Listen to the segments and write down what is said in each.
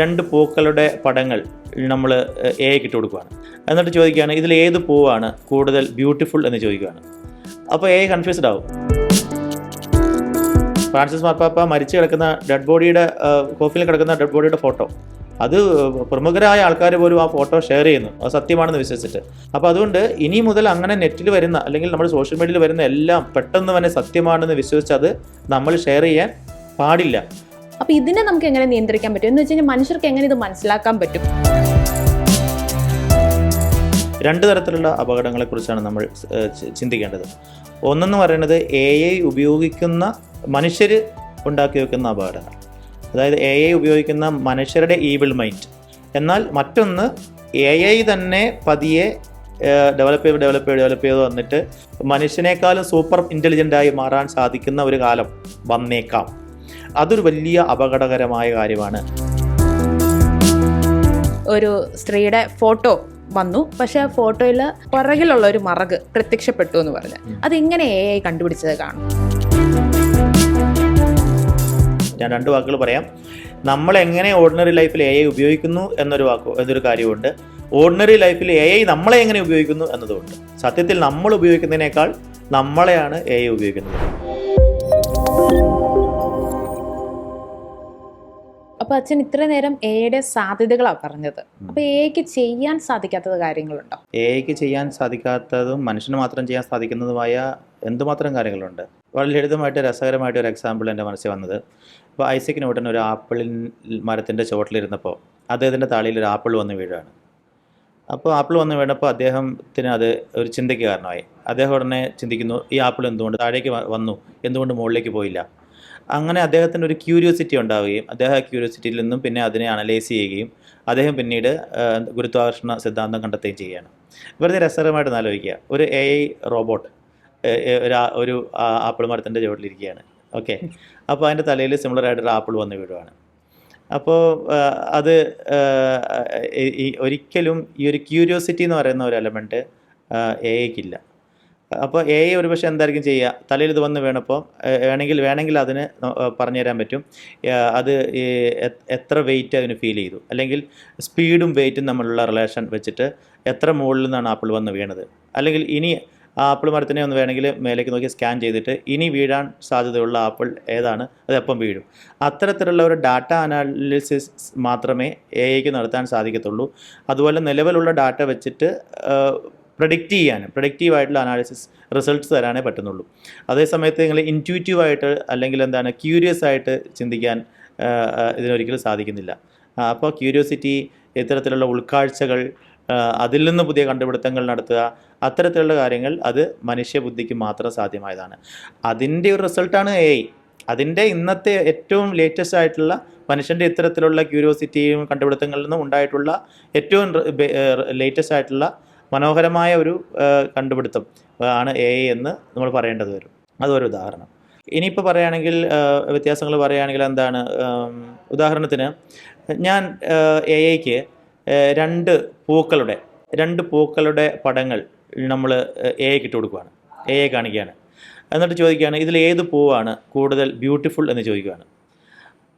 രണ്ട് പൂക്കളുടെ പടങ്ങൾ നമ്മൾ എ ഇട്ട് കൊടുക്കുകയാണ് എന്നിട്ട് ചോദിക്കുകയാണ് ഇതിൽ ഏത് പൂവാണ് കൂടുതൽ ബ്യൂട്ടിഫുൾ എന്ന് ചോദിക്കുകയാണ്. അപ്പോൾ എ കൺഫ്യൂസ്ഡ് ആവും. ഫ്രാൻസിസ് മാർപ്പാപ്പ മരിച്ചു കിടക്കുന്ന ഡെഡ് ബോഡിയുടെ കോഫിയിൽ കിടക്കുന്ന ഡെഡ് ബോഡിയുടെ ഫോട്ടോ അത് പ്രമുഖരായ ആൾക്കാർ പോലും ആ ഫോട്ടോ ഷെയർ ചെയ്യുന്നു. അത് സത്യമാണെന്ന് വിശ്വസിച്ചിട്ട്. അപ്പോൾ അതുകൊണ്ട് ഇനി മുതൽ അങ്ങനെ നെറ്റിൽ വരുന്ന അല്ലെങ്കിൽ നമ്മുടെ സോഷ്യൽ മീഡിയയിൽ വരുന്ന എല്ലാം പെട്ടെന്ന് തന്നെ സത്യമാണെന്ന് വിശ്വസിച്ച് അത് നമ്മൾ ഷെയർ ചെയ്യാൻ പാടില്ല. അപ്പൊ ഇതിനെ നമുക്ക് എങ്ങനെ നിയന്ത്രിക്കാൻ പറ്റും? എന്ന് വെച്ച് കഴിഞ്ഞാൽ മനുഷ്യർക്ക് എങ്ങനെ ഇത് മനസ്സിലാക്കാൻ പറ്റും? രണ്ട് തരത്തിലുള്ള അപകടങ്ങളെക്കുറിച്ചാണ് നമ്മൾ ചിന്തിക്കേണ്ടത്. ഒന്നെന്ന് പറയുന്നത് എ ഐ ഉപയോഗിക്കുന്ന മനുഷ്യർ ഉണ്ടാക്കി വെക്കുന്ന അപകടങ്ങൾ. അതായത് എ ഐ ഉപയോഗിക്കുന്ന മനുഷ്യരുടെ ഈവിൾ മൈൻഡ് എന്നാൽ മറ്റൊന്ന് എ ഐ തന്നെ പതിയെ ഡെവലപ്പ് ചെയ്ത് ഡെവലപ്പ് ചെയ്ത് ഡെവലപ്പ് ചെയ്ത് വന്നിട്ട് മനുഷ്യനേക്കാളും സൂപ്പർ ഇന്റലിജന്റായി മാറാൻ സാധിക്കുന്ന ഒരു കാലം വന്നേക്കാം. അതൊരു വലിയ അപകടകരമായ കാര്യമാണ്. ഒരു സ്ത്രീയുടെ ഫോട്ടോ വന്നു. പക്ഷെ ആ ഫോട്ടോയിൽ പുറകിലുള്ള ഒരു മറക് പ്രത്യക്ഷപ്പെട്ടു എന്ന് പറഞ്ഞു. അതെങ്ങനെ എ ഐ കണ്ടുപിടിച്ചത് കാണും. ഞാൻ രണ്ട് വാക്കുകൾ പറയാം. നമ്മൾ എങ്ങനെ ഓർഡിനറി ലൈഫിൽ എ ഐ ഉപയോഗിക്കുന്നു എന്നൊരു വാക്ക് എന്നൊരു കാര്യമുണ്ട്. ഓർഡിനറി ലൈഫിൽ എ ഐ നമ്മളെ എങ്ങനെ ഉപയോഗിക്കുന്നു എന്നതുമുണ്ട്. സത്യത്തിൽ നമ്മൾ ഉപയോഗിക്കുന്നതിനേക്കാൾ നമ്മളെയാണ് എ ഐ ഉപയോഗിക്കുന്നത്. അപ്പൊ അച്ഛൻ ഇത്ര നേരം എയുടെ സാധ്യതകളാ പറഞ്ഞത്. അപ്പൊ എക്ക് ചെയ്യാൻ സാധിക്കാത്തത് കാര്യങ്ങളുണ്ടോ? എക്ക് ചെയ്യാൻ സാധിക്കാത്തതും മനുഷ്യന് മാത്രം ചെയ്യാൻ സാധിക്കുന്നതുമായ എന്തുമാത്രം കാര്യങ്ങളുണ്ട്? വളരെ ലളിതമായിട്ട് രസകരമായിട്ട് ഒരു എക്സാമ്പിൾ എന്റെ മനസ്സിൽ വന്നത്. ഇപ്പോൾ ഐസക് ന്യൂട്ടൻ ഒരു ആപ്പിളിൻ മരത്തിന്റെ ചുവട്ടിലിരുന്നപ്പോൾ അദ്ദേഹത്തിന്റെ താളിയിൽ ഒരു ആപ്പിൾ വന്ന് വീഴുകയാണ് അപ്പോൾ ആപ്പിൾ വന്ന് വീണപ്പോൾ അദ്ദേഹത്തിന് അത് ഒരു ചിന്തയ്ക്ക് കാരണമായി. അദ്ദേഹം ഉടനെ ചിന്തിക്കുന്നു ഈ ആപ്പിൾ എന്തുകൊണ്ട് താഴേക്ക് വന്നു? എന്തുകൊണ്ട് മുകളിലേക്ക് പോയില്ല? അങ്ങനെ അദ്ദേഹത്തിന്റെ ഒരു ക്യൂരിയോസിറ്റി ഉണ്ടാവുകയും അദ്ദേഹം ആ ക്യൂരിയോസിറ്റിയിൽ നിന്നും പിന്നെ അതിനെ അനലൈസ് ചെയ്യുകയും അദ്ദേഹം പിന്നീട് ഗുരുത്വാകർഷണ സിദ്ധാന്തം കണ്ടെത്തുകയും ചെയ്യുകയാണ്. വെറുതെ രസകരമായിട്ട് ആലോചിക്കുക. ഒരു എ ഐ റോബോട്ട് ഒരു ആപ്പിൾ മരത്തിന്റെ ചുവട്ടിലിരിക്കുകയാണ് ഓക്കെ അപ്പോൾ അതിന്റെ തലയിൽ സിമിലർ ആയിട്ടൊരു ആപ്പിൾ വന്ന് വീഴുവാണ്. അപ്പോൾ അത് ഒരിക്കലും ഈ ഒരു ക്യൂരിയോസിറ്റി എന്ന് പറയുന്ന ഒരു എലമെന്റ് എ ഐക്കില്ല അപ്പോൾ എ ഐ ഒരുപക്ഷെ എന്തായിരിക്കും ചെയ്യുക? തലയിൽ ഇത് വന്ന് വീണപ്പോൾ വേണമെങ്കിൽ വേണമെങ്കിൽ അതിന് പറഞ്ഞു തരാൻ പറ്റും. അത് എത്ര വെയിറ്റ് അതിന് ഫീൽ ചെയ്തു? അല്ലെങ്കിൽ സ്പീഡും വെയിറ്റും തമ്മിലുള്ള റിലേഷൻ വെച്ചിട്ട് എത്ര മുകളിൽ നിന്നാണ് ആപ്പിൾ വന്ന് വീണത്? അല്ലെങ്കിൽ ഇനി ആപ്പിൾ മരത്തിനെ ഒന്ന് വേണമെങ്കിൽ മേലേക്ക് നോക്കി സ്കാൻ ചെയ്തിട്ട് ഇനി വീഴാൻ സാധ്യതയുള്ള ആപ്പിൾ ഏതാണ്? അത് എപ്പം വീഴും? അത്തരത്തിലുള്ള ഒരു ഡാറ്റ അനാലിസിസ് മാത്രമേ എ ഐക്ക് നടത്താൻ സാധിക്കത്തുള്ളൂ. അതുപോലെ നിലവിലുള്ള ഡാറ്റ വെച്ചിട്ട് പ്രഡിക്റ്റ് ചെയ്യാനും പ്രഡിക്റ്റീവ് ആയിട്ടുള്ള അനാലിസിസ് റിസൾട്ട്സ് തരാനേ പറ്റുന്നുള്ളൂ. അതേസമയത്ത് നിങ്ങൾ ഇന്റ്യൂറ്റീവായിട്ട് അല്ലെങ്കിൽ എന്താണ് ക്യൂരിയസ് ആയിട്ട് ചിന്തിക്കാൻ ഇതിനൊരിക്കലും സാധിക്കുന്നില്ല. അപ്പോൾ ക്യൂരിയോസിറ്റി ഇത്തരത്തിലുള്ള ഉൾക്കാഴ്ചകൾ അതിൽ നിന്ന് പുതിയ കണ്ടുപിടുത്തങ്ങൾ നടത്തുക അത്തരത്തിലുള്ള കാര്യങ്ങൾ അത് മനുഷ്യബുദ്ധിക്ക് മാത്രം സാധ്യമായതാണ്. അതിന്റെ ഒരു റിസൾട്ടാണ് എ അതിന്റെ ഇന്നത്തെ ഏറ്റവും ലേറ്റസ്റ്റ് ആയിട്ടുള്ള മനുഷ്യന്റെ ഇത്തരത്തിലുള്ള ക്യൂരിയോസിറ്റിയും കണ്ടുപിടുത്തങ്ങളിൽ നിന്നും ഉണ്ടായിട്ടുള്ള ഏറ്റവും ലേറ്റസ്റ്റ് ആയിട്ടുള്ള മനോഹരമായ ഒരു കണ്ടുപിടുത്തം ആണ് എ എന്ന് നമ്മൾ പറയേണ്ടത് വരും. അതൊരു ഉദാഹരണം. ഇനിയിപ്പോൾ പറയുകയാണെങ്കിൽ വ്യത്യാസങ്ങൾ പറയുകയാണെങ്കിൽ എന്താണ്? ഉദാഹരണത്തിന് ഞാൻ എ ഐക്ക് രണ്ട് പൂക്കളുടെ രണ്ട് പൂക്കളുടെ പടങ്ങൾ നമ്മൾ എ ഐക്ക് ഇട്ട് കൊടുക്കുകയാണ് എ ഐ കാണിക്കുകയാണ്. എന്നിട്ട് ചോദിക്കുകയാണ് ഇതിൽ ഏത് പൂവാണ് കൂടുതൽ ബ്യൂട്ടിഫുൾ എന്ന് ചോദിക്കുകയാണ്.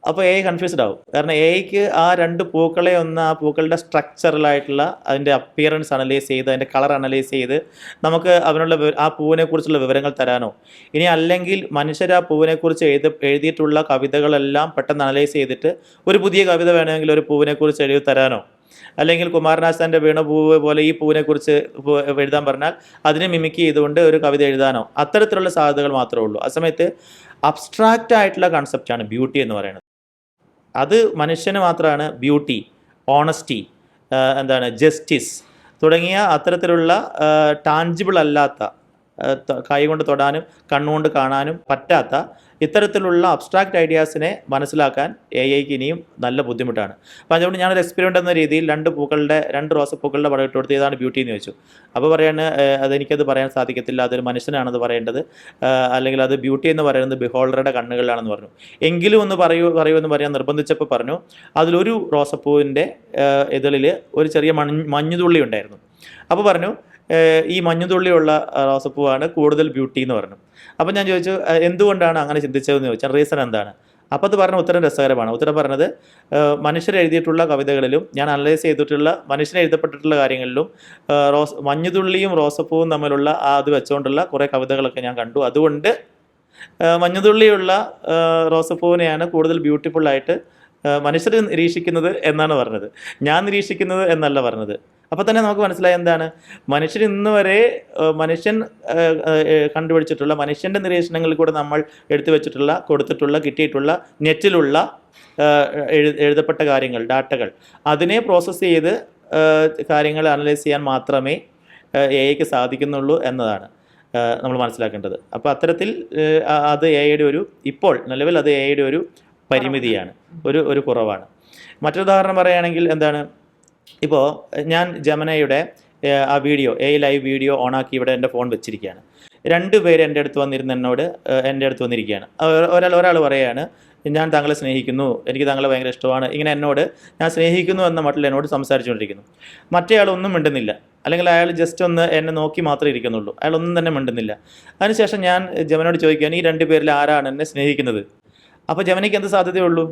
അപ്പോൾ എ കൺഫ്യൂസ്ഡ് ആവും. കാരണം എ ഐക്ക് ആ രണ്ട് പൂക്കളെ ഒന്ന് ആ പൂക്കളുടെ സ്ട്രക്ചറലായിട്ടുള്ള അതിന്റെ അപ്പിയറൻസ് അനലൈസ് ചെയ്ത് അതിന്റെ കളർ അനലൈസ് ചെയ്ത് നമുക്ക് അവനുള്ള ആ പൂവിനെ കുറിച്ചുള്ള വിവരങ്ങൾ തരാനോ. ഇനി അല്ലെങ്കിൽ മനുഷ്യർ ആ പൂവിനെക്കുറിച്ച് എഴുതി എഴുതിയിട്ടുള്ള കവിതകളെല്ലാം പെട്ടെന്ന് അനലൈസ് ചെയ്തിട്ട് ഒരു പുതിയ കവിത വേണമെങ്കിൽ ഒരു പൂവിനെക്കുറിച്ച് എഴുതി തരാനോ? അല്ലെങ്കിൽ കുമാരനാശാന്റെ വീണ പൂവ് പോലെ ഈ പൂവിനെക്കുറിച്ച് എഴുതാൻ പറഞ്ഞാൽ അതിനെ മിമിക്ക് ചെയ്തുകൊണ്ട് ഒരു കവിത എഴുതാനോ? അത്തരത്തിലുള്ള സാധ്യതകൾ മാത്രമേ ഉള്ളൂ. ആ സമയത്ത് അബ്സ്ട്രാക്റ്റ് ആയിട്ടുള്ള കൺസെപ്റ്റാണ് ബ്യൂട്ടി എന്ന് പറയുന്നത്. അത് മനുഷ്യന് മാത്രമാണ് ബ്യൂട്ടി ഓണസ്റ്റി എന്താണ് ജസ്റ്റിസ് തുടങ്ങിയ അത്തരത്തിലുള്ള ടാഞ്ചിബിൾ അല്ലാത്ത കൈ കൊണ്ട് തൊടാനും കണ്ണുകൊണ്ട് കാണാനും പറ്റാത്ത ഇത്തരത്തിലുള്ള അബ്സ്ട്രാക്റ്റ് ഐഡിയാസിനെ മനസ്സിലാക്കാൻ എ ഐക്ക് ഇനിയും നല്ല ബുദ്ധിമുട്ടാണ്. അപ്പോൾ അതുകൊണ്ട് ഞാനൊരു എക്സ്പെരിമെന്റ് എന്ന രീതിയിൽ രണ്ട് പൂക്കളുടെ രണ്ട് റോസപ്പൂക്കളുടെ പടം ഇട്ട് കൊടുത്ത് ഏതാണ് ബ്യൂട്ടി എന്ന് ചോദിച്ചു. അപ്പോൾ പറയാണ് "ഏഹ്, അതെനിക്കത് പറയാൻ സാധിക്കത്തില്ല അതൊരു മനുഷ്യനാണെന്ന് പറയേണ്ടത്. അല്ലെങ്കിൽ അത് ബ്യൂട്ടി എന്ന് പറയുന്നത് ബിഹോൾഡറുടെ കണ്ണുകളിലാണെന്ന് പറഞ്ഞു. എങ്കിലും ഒന്ന് പറയൂ പറയൂ എന്ന് പറയാൻ നിർബന്ധിച്ചപ്പോൾ പറഞ്ഞു അതിലൊരു റോസപ്പൂവിന്റെ ഇതിൽ ഒരു ചെറിയ മഞ്ഞ് മഞ്ഞുതുള്ളി ഉണ്ടായിരുന്നു. അപ്പോൾ പറഞ്ഞു ഈ മഞ്ഞുതുള്ളിയുള്ള റോസപ്പൂവാണ് കൂടുതൽ ബ്യൂട്ടി എന്ന് പറഞ്ഞു. അപ്പം ഞാൻ ചോദിച്ചു "ഏഹ് എന്തുകൊണ്ടാണ് അങ്ങനെ ചിന്തിച്ചതെന്ന് ചോദിച്ചാൽ റീസൺ എന്താണ്? അപ്പോൾ അത് പറഞ്ഞ ഉത്തരം രസകരമാണ്. ഉത്തരം പറഞ്ഞത് എഴുതിയിട്ടുള്ള കവിതകളിലും ഞാൻ അനലൈസ് ചെയ്തിട്ടുള്ള മനുഷ്യൻ എഴുതപ്പെട്ടിട്ടുള്ള കാര്യങ്ങളിലും റോസ് മഞ്ഞുതുള്ളിയും റോസപ്പൂവും തമ്മിലുള്ള ആ അത് വെച്ചുകൊണ്ടുള്ള കുറേ കവിതകളൊക്കെ ഞാൻ കണ്ടു. അതുകൊണ്ട് മഞ്ഞുതുള്ളിയുള്ള റോസപ്പൂവിനെയാണ് കൂടുതൽ ബ്യൂട്ടിഫുൾ ആയിട്ട് മനുഷ്യർ നിരീക്ഷിക്കുന്നത് എന്നാണ് പറഞ്ഞത്. ഞാൻ നിരീക്ഷിക്കുന്നത് എന്നല്ല പറഞ്ഞത്. അപ്പോൾ തന്നെ നമുക്ക് മനസ്സിലായി എന്താണ്? മനുഷ്യൻ ഇന്ന് വരെ മനുഷ്യൻ കണ്ടുപിടിച്ചിട്ടുള്ള മനുഷ്യന്റെ നിരീക്ഷണങ്ങളിൽ കൂടെ നമ്മൾ എടുത്തു വെച്ചിട്ടുള്ള കൊടുത്തിട്ടുള്ള കിട്ടിയിട്ടുള്ള നെറ്റിലുള്ള എഴു- എഴുതപ്പെട്ട കാര്യങ്ങൾ ഡാറ്റകൾ. അതിനെ പ്രോസസ്സ് ചെയ്ത് കാര്യങ്ങൾ അനലൈസ് ചെയ്യാൻ മാത്രമേ എ ഐക്ക് സാധിക്കുന്നുള്ളൂ എന്നതാണ് നമ്മൾ മനസ്സിലാക്കേണ്ടത്. അപ്പോൾ അത്തരത്തിൽ അത് എ ഐയുടെ ഒരു ഇപ്പോൾ നിലവിൽ അത് എ ഐയുടെ ഒരു പരിമിതിയാണ്. ഒരു ഒരു കുറവാണ്. മറ്റൊരു ഉദാഹരണം പറയുകയാണെങ്കിൽ എന്താണ്? ഇപ്പോൾ ഞാൻ ജമനയുടെ ആ വീഡിയോ എ ലൈവ് വീഡിയോ ഓണാക്കി ഇവിടെ എന്റെ ഫോൺ വെച്ചിരിക്കുകയാണ്. രണ്ട് പേര് എന്റെ അടുത്ത് വന്നിരുന്ന എന്നോട് എന്റെ അടുത്ത് വന്നിരിക്കുകയാണ്. ഒരാൾ ഒരാൾ പറയുകയാണ് ഞാൻ താങ്കളെ സ്നേഹിക്കുന്നു എനിക്ക് താങ്കളെ ഭയങ്കര ഇഷ്ടമാണ്. ഇങ്ങനെ എന്നോട് ഞാൻ സ്നേഹിക്കുന്നു എന്ന മട്ടിൽ എന്നോട് സംസാരിച്ചുകൊണ്ടിരിക്കുന്നു. മറ്റേ ആൾ ഒന്നും മിണ്ടുന്നില്ല. അല്ലെങ്കിൽ അയാൾ ജസ്റ്റ് ഒന്ന് എന്നെ നോക്കി മാത്രമേ ഇരിക്കുന്നുള്ളൂ. അയാൾ ഒന്നും തന്നെ മിണ്ടുന്നില്ല. അതിനുശേഷം ഞാൻ ജമനോട് ചോദിക്കുകയാണ് ഈ രണ്ട് പേരിൽ ആരാണ് എന്നെ സ്നേഹിക്കുന്നത്? അപ്പോൾ ജമനിക്ക് എന്ത് സാധ്യതയുള്ളൂ?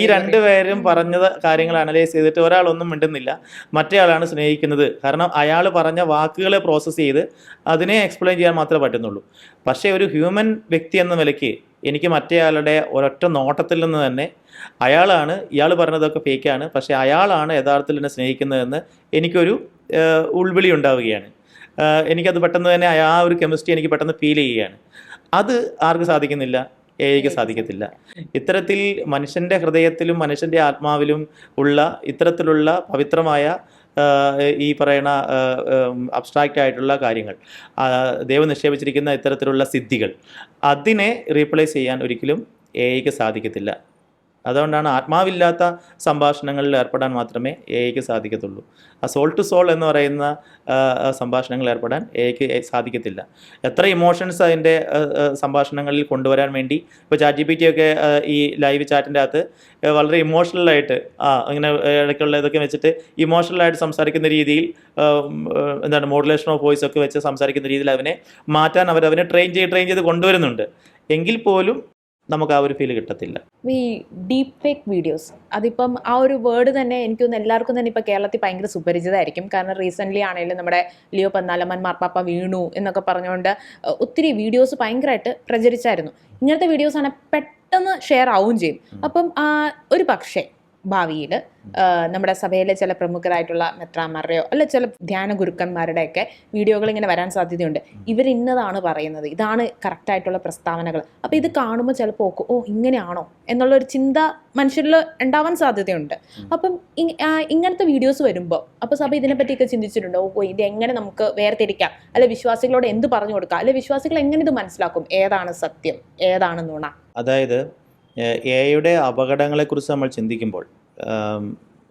ഈ രണ്ടുപേരും പറഞ്ഞ കാര്യങ്ങൾ അനലൈസ് ചെയ്തിട്ട് ഒരാളൊന്നും മിണ്ടുന്നില്ല. മറ്റേയാളാണ് സ്നേഹിക്കുന്നത്. കാരണം അയാൾ പറഞ്ഞ വാക്കുകളെ പ്രോസസ്സ് ചെയ്ത് അതിനെ എക്സ്പ്ലെയിൻ ചെയ്യാൻ മാത്രമേ പറ്റുന്നുള്ളൂ. പക്ഷേ ഒരു ഹ്യൂമൻ വ്യക്തി എന്ന നിലയ്ക്ക് എനിക്ക് മറ്റേയാളുടെ ഒരൊറ്റ നോട്ടത്തിൽ നിന്ന് തന്നെ അയാളാണ് ഇയാൾ പറഞ്ഞതൊക്കെ ഫേക്കാണ് പക്ഷേ അയാളാണ് യഥാർത്ഥത്തിൽ എന്നെ സ്നേഹിക്കുന്നതെന്ന് എനിക്കൊരു ഉൾവിളി ഉണ്ടാവുകയാണ്. എനിക്കത് പെട്ടെന്ന് തന്നെ ആ ഒരു കെമിസ്ട്രി എനിക്ക് പെട്ടെന്ന് ഫീൽ ചെയ്യുകയാണ്. അത് ആർക്കും സാധിക്കുന്നില്ല? എ ഐക്ക് സാധിക്കത്തില്ല. ഇത്തരത്തിൽ മനുഷ്യന്റെ ഹൃദയത്തിലും മനുഷ്യന്റെ ആത്മാവിലും ഉള്ള ഇത്തരത്തിലുള്ള പവിത്രമായ ഈ പറയുന്ന അബ്സ്ട്രാക്റ്റ് ആയിട്ടുള്ള കാര്യങ്ങൾ ദൈവം നിക്ഷേപിച്ചിരിക്കുന്ന ഇത്തരത്തിലുള്ള സിദ്ധികൾ അതിനെ റീപ്ലേസ് ചെയ്യാൻ ഒരിക്കലും എ ഐക്ക് സാധിക്കത്തില്ല. അതുകൊണ്ടാണ് ആത്മാവില്ലാത്ത സംഭാഷണങ്ങളിൽ ഏർപ്പെടാൻ മാത്രമേ എ ഐക്ക് സാധിക്കത്തുള്ളൂ. ആ സോൾ ടു സോൾ എന്ന് പറയുന്ന സംഭാഷണങ്ങൾ ഏർപ്പെടാൻ എ ഐക്ക് സാധിക്കത്തില്ല. എത്ര ഇമോഷൻസ് അതിന്റെ സംഭാഷണങ്ങളിൽ കൊണ്ടുവരാൻ വേണ്ടി ഇപ്പോൾ ചാറ്റ് ജി പി ടി ഒക്കെ ഈ ലൈവ് ചാറ്റിന്റെ അകത്ത് വളരെ ഇമോഷണലായിട്ട് ആ അങ്ങനെ ഇടയ്ക്കുള്ള ഇതൊക്കെ വെച്ചിട്ട് ഇമോഷണലായിട്ട് സംസാരിക്കുന്ന രീതിയിൽ എന്താണ് മോഡുലേഷൻ ഓഫ് വോയിസ് ഒക്കെ വെച്ച് സംസാരിക്കുന്ന രീതിയിൽ അവനെ മാറ്റാൻ അവർ അവനെ ട്രെയിൻ ചെയ്ത് ട്രെയിൻ ചെയ്ത് കൊണ്ടുവരുന്നുണ്ട്. എങ്കിൽ പോലും നമുക്ക് ആ ഒരു ഫീൽ കിട്ടത്തില്ല. ഈ ഡീപ് ഫേക്ക് വീഡിയോസ് അതിപ്പം ആ ഒരു വേർഡ് തന്നെ എനിക്ക് തോന്നുന്നു എല്ലാവർക്കും തന്നെ ഇപ്പം കേരളത്തിൽ ഭയങ്കര സുപരിചിതമായിരിക്കും. കാരണം റീസെന്റ്ലി ആണെങ്കിലും നമ്മുടെ ലിയോ പന്നാലമ്മൻ മാർപ്പാപ്പ വീണു എന്നൊക്കെ പറഞ്ഞുകൊണ്ട് ഒത്തിരി വീഡിയോസ് ഭയങ്കരമായിട്ട് പ്രചരിച്ചായിരുന്നു. ഇങ്ങനത്തെ വീഡിയോസ് ആണ് പെട്ടെന്ന് ഷെയർ ആവുകയും ചെയ്യും. അപ്പം ആ, ഒരു പക്ഷേ ഭാവിയിൽ നമ്മുടെ സഭയിലെ ചില പ്രമുഖരായിട്ടുള്ള മെത്രാമാരുടെയോ അല്ല ചില ധ്യാന ഗുരുക്കന്മാരുടെയൊക്കെ വീഡിയോകൾ ഇങ്ങനെ വരാൻ സാധ്യതയുണ്ട്. ഇവർ ഇന്നതാണ് പറയുന്നത്. ഇതാണ് കറക്റ്റായിട്ടുള്ള പ്രസ്താവനകൾ. അപ്പോൾ ഇത് കാണുമ്പോൾ ചിലപ്പോൾ ഓക്കെ ഓ ഇങ്ങനെയാണോ? എന്നുള്ളൊരു ചിന്ത മനുഷ്യരിൽ ഉണ്ടാവാൻ സാധ്യതയുണ്ട്. അപ്പം ഇങ്ങനത്തെ വീഡിയോസ് വരുമ്പോൾ അപ്പോൾ സഭ ഇതിനെപ്പറ്റിയൊക്കെ ചിന്തിച്ചിട്ടുണ്ടോ? ഓ ഇത് എങ്ങനെ നമുക്ക് വേർതിരിക്കാം? അല്ലെ വിശ്വാസികളോട് എന്ത് പറഞ്ഞു കൊടുക്കാം? അല്ലെ വിശ്വാസികൾ എങ്ങനെ ഇത് മനസ്സിലാക്കും? ഏതാണ് സത്യം? ഏതാണ് നുണ? അതായത് എ ഐയുടെ അപകടങ്ങളെക്കുറിച്ച് നമ്മൾ ചിന്തിക്കുമ്പോൾ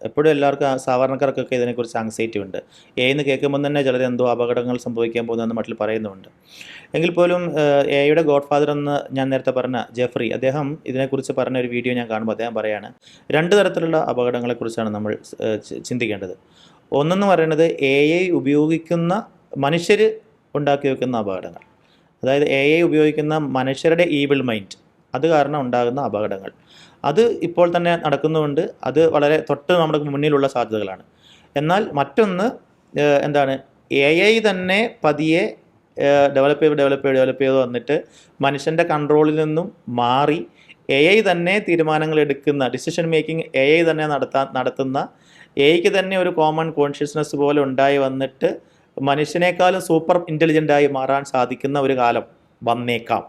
എപ്പോഴും എല്ലാവർക്കും സാധാരണക്കാർക്കൊക്കെ ഇതിനെക്കുറിച്ച് ആങ്സൈറ്റി ഉണ്ട്. എ എന്ന് കേൾക്കുമ്പോൾ തന്നെ ചിലർ എന്തോ അപകടങ്ങൾ സംഭവിക്കാൻ പോകുന്നതെന്ന് മട്ടിൽ പറയുന്നുണ്ട് എങ്കിൽ പോലും എ ഐയുടെ ഗോഡ് ഫാദർ എന്ന് ഞാൻ നേരത്തെ പറഞ്ഞ ജെഫ്രി അദ്ദേഹം ഇതിനെക്കുറിച്ച് പറഞ്ഞ ഒരു വീഡിയോ ഞാൻ കാണുമ്പോൾ അദ്ദേഹം പറയാണ് രണ്ട് തരത്തിലുള്ള അപകടങ്ങളെക്കുറിച്ചാണ് നമ്മൾ ചിന്തിക്കേണ്ടത്. ഒന്നെന്ന് പറയുന്നത് എ ഐ ഉപയോഗിക്കുന്ന മനുഷ്യർ ഉണ്ടാക്കി വയ്ക്കുന്ന അപകടങ്ങൾ. അതായത് എ ഐ ഉപയോഗിക്കുന്ന മനുഷ്യരുടെ ഈവിൾ മൈൻഡ് അത് കാരണം ഉണ്ടാകുന്ന അപകടങ്ങൾ. അത് ഇപ്പോൾ തന്നെ നടക്കുന്നുണ്ട് അത് വളരെ തൊട്ട് നമ്മുടെ മുന്നിലുള്ള സാധ്യതകളാണ്. എന്നാൽ മറ്റൊന്ന് എന്താണ്? എ ഐ തന്നെ പതിയെ ഡെവലപ്പ് ചെയ്ത് ഡെവലപ്പ് ചെയ്ത് ഡെവലപ്പ് ചെയ്ത് വന്നിട്ട് മനുഷ്യന്റെ കൺട്രോളിൽ നിന്നും മാറി എ ഐ തന്നെ തീരുമാനങ്ങൾ എടുക്കുന്ന ഡിസിഷൻ മേക്കിംഗ് എ ഐ തന്നെ നടത്താൻ നടത്തുന്ന എ ഐക്ക് തന്നെ ഒരു കോമൺ കോൺഷ്യസ്നെസ് പോലെ ഉണ്ടായി വന്നിട്ട് മനുഷ്യനേക്കാളും സൂപ്പർ ഇന്റലിജന്റായി മാറാൻ സാധിക്കുന്ന ഒരു കാലം വന്നേക്കാം.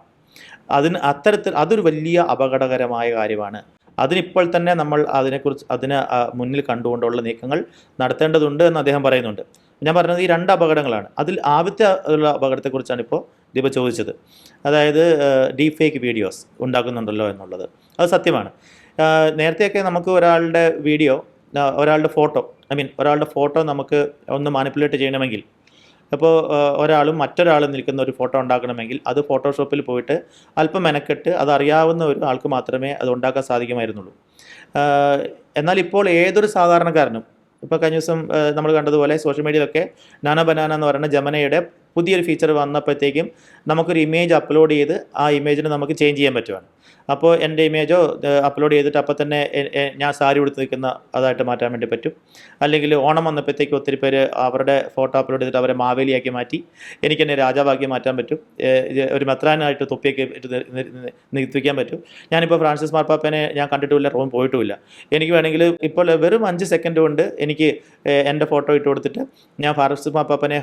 അതിന് അത്തരത്തിൽ അതൊരു വലിയ അപകടകരമായ കാര്യമാണ്. അതിനിപ്പോൾ തന്നെ നമ്മൾ അതിനെക്കുറിച്ച് അതിന് മുന്നിൽ കണ്ടുകൊണ്ടുള്ള നീക്കങ്ങൾ നടത്തേണ്ടതുണ്ട് എന്ന് അദ്ദേഹം പറയുന്നുണ്ട്. ഞാൻ പറഞ്ഞത് ഈ രണ്ട് അപകടങ്ങളാണ്. അതിൽ ആദ്യത്തെ ഉള്ള അപകടത്തെക്കുറിച്ചാണ് ഇപ്പോൾ ദീപ ചോദിച്ചത്. അതായത് ഡീപ് ഫേക്ക് വീഡിയോസ് ഉണ്ടാക്കുന്നുണ്ടല്ലോ എന്നുള്ളത്. അത് സത്യമാണ്. നേരത്തെയൊക്കെ നമുക്ക് ഒരാളുടെ വീഡിയോ ഒരാളുടെ ഫോട്ടോ ഐ മീൻ ഒരാളുടെ ഫോട്ടോ നമുക്ക് ഒന്ന് മാനിപ്പുലേറ്റ് ചെയ്യണമെങ്കിൽ അപ്പോൾ ഒരാളും മറ്റൊരാളും നിൽക്കുന്ന ഒരു ഫോട്ടോ ഉണ്ടാക്കണമെങ്കിൽ അത് ഫോട്ടോഷോപ്പിൽ പോയിട്ട് അല്പം മെനക്കെട്ട് അത് അറിയാവുന്ന ഒരു ആൾക്ക് മാത്രമേ അത് ഉണ്ടാക്കാൻ സാധിക്കുമായിരുന്നുള്ളൂ. എന്നാൽ ഇപ്പോൾ ഏതൊരു സാധാരണക്കാരനും ഇപ്പോൾ കഴിഞ്ഞ ദിവസം നമ്മൾ കണ്ടതുപോലെ സോഷ്യൽ മീഡിയയിലൊക്കെ നാനോ ബനാന എന്ന് പറയുന്ന ജമനയുടെ പുതിയൊരു ഫീച്ചർ വന്നപ്പോഴത്തേക്കും നമുക്കൊരു ഇമേജ് അപ്ലോഡ് ചെയ്ത് ആ ഇമേജിന് നമുക്ക് ചേഞ്ച് ചെയ്യാൻ പറ്റുവാണ്. അപ്പോൾ എന്റെ ഇമേജോ അപ്ലോഡ് ചെയ്തിട്ട് അപ്പോൾ തന്നെ ഞാൻ സാരി ഉടുത്ത് നിൽക്കുന്ന അതായിട്ട് മാറ്റാൻ വേണ്ടി പറ്റും. അല്ലെങ്കിൽ ഓണം വന്നപ്പോഴത്തേക്ക് ഒത്തിരി പേര് അവരുടെ ഫോട്ടോ അപ്ലോഡ് ചെയ്തിട്ട് അവരെ മാവേലിയാക്കി മാറ്റി എനിക്ക് എന്നെ രാജാവാക്കി മാറ്റാൻ പറ്റും. ഒരു മെത്രാനായിട്ട് തൊപ്പിയൊക്കെ നിർത്തിക്കാൻ പറ്റും. ഞാനിപ്പോൾ ഫ്രാൻസിസ് മാർപ്പാപ്പനെ ഞാൻ കണ്ടിട്ടുമില്ല റോം പോയിട്ടുമില്ല. എനിക്ക് വേണമെങ്കിൽ ഇപ്പോൾ വെറും അഞ്ച് സെക്കൻഡ് കൊണ്ട് എനിക്ക് എന്റെ ഫോട്ടോ ഇട്ട് കൊടുത്തിട്ട് ഞാൻ ഫ്രാൻസിസ് മാർപ്പാപ്പനെ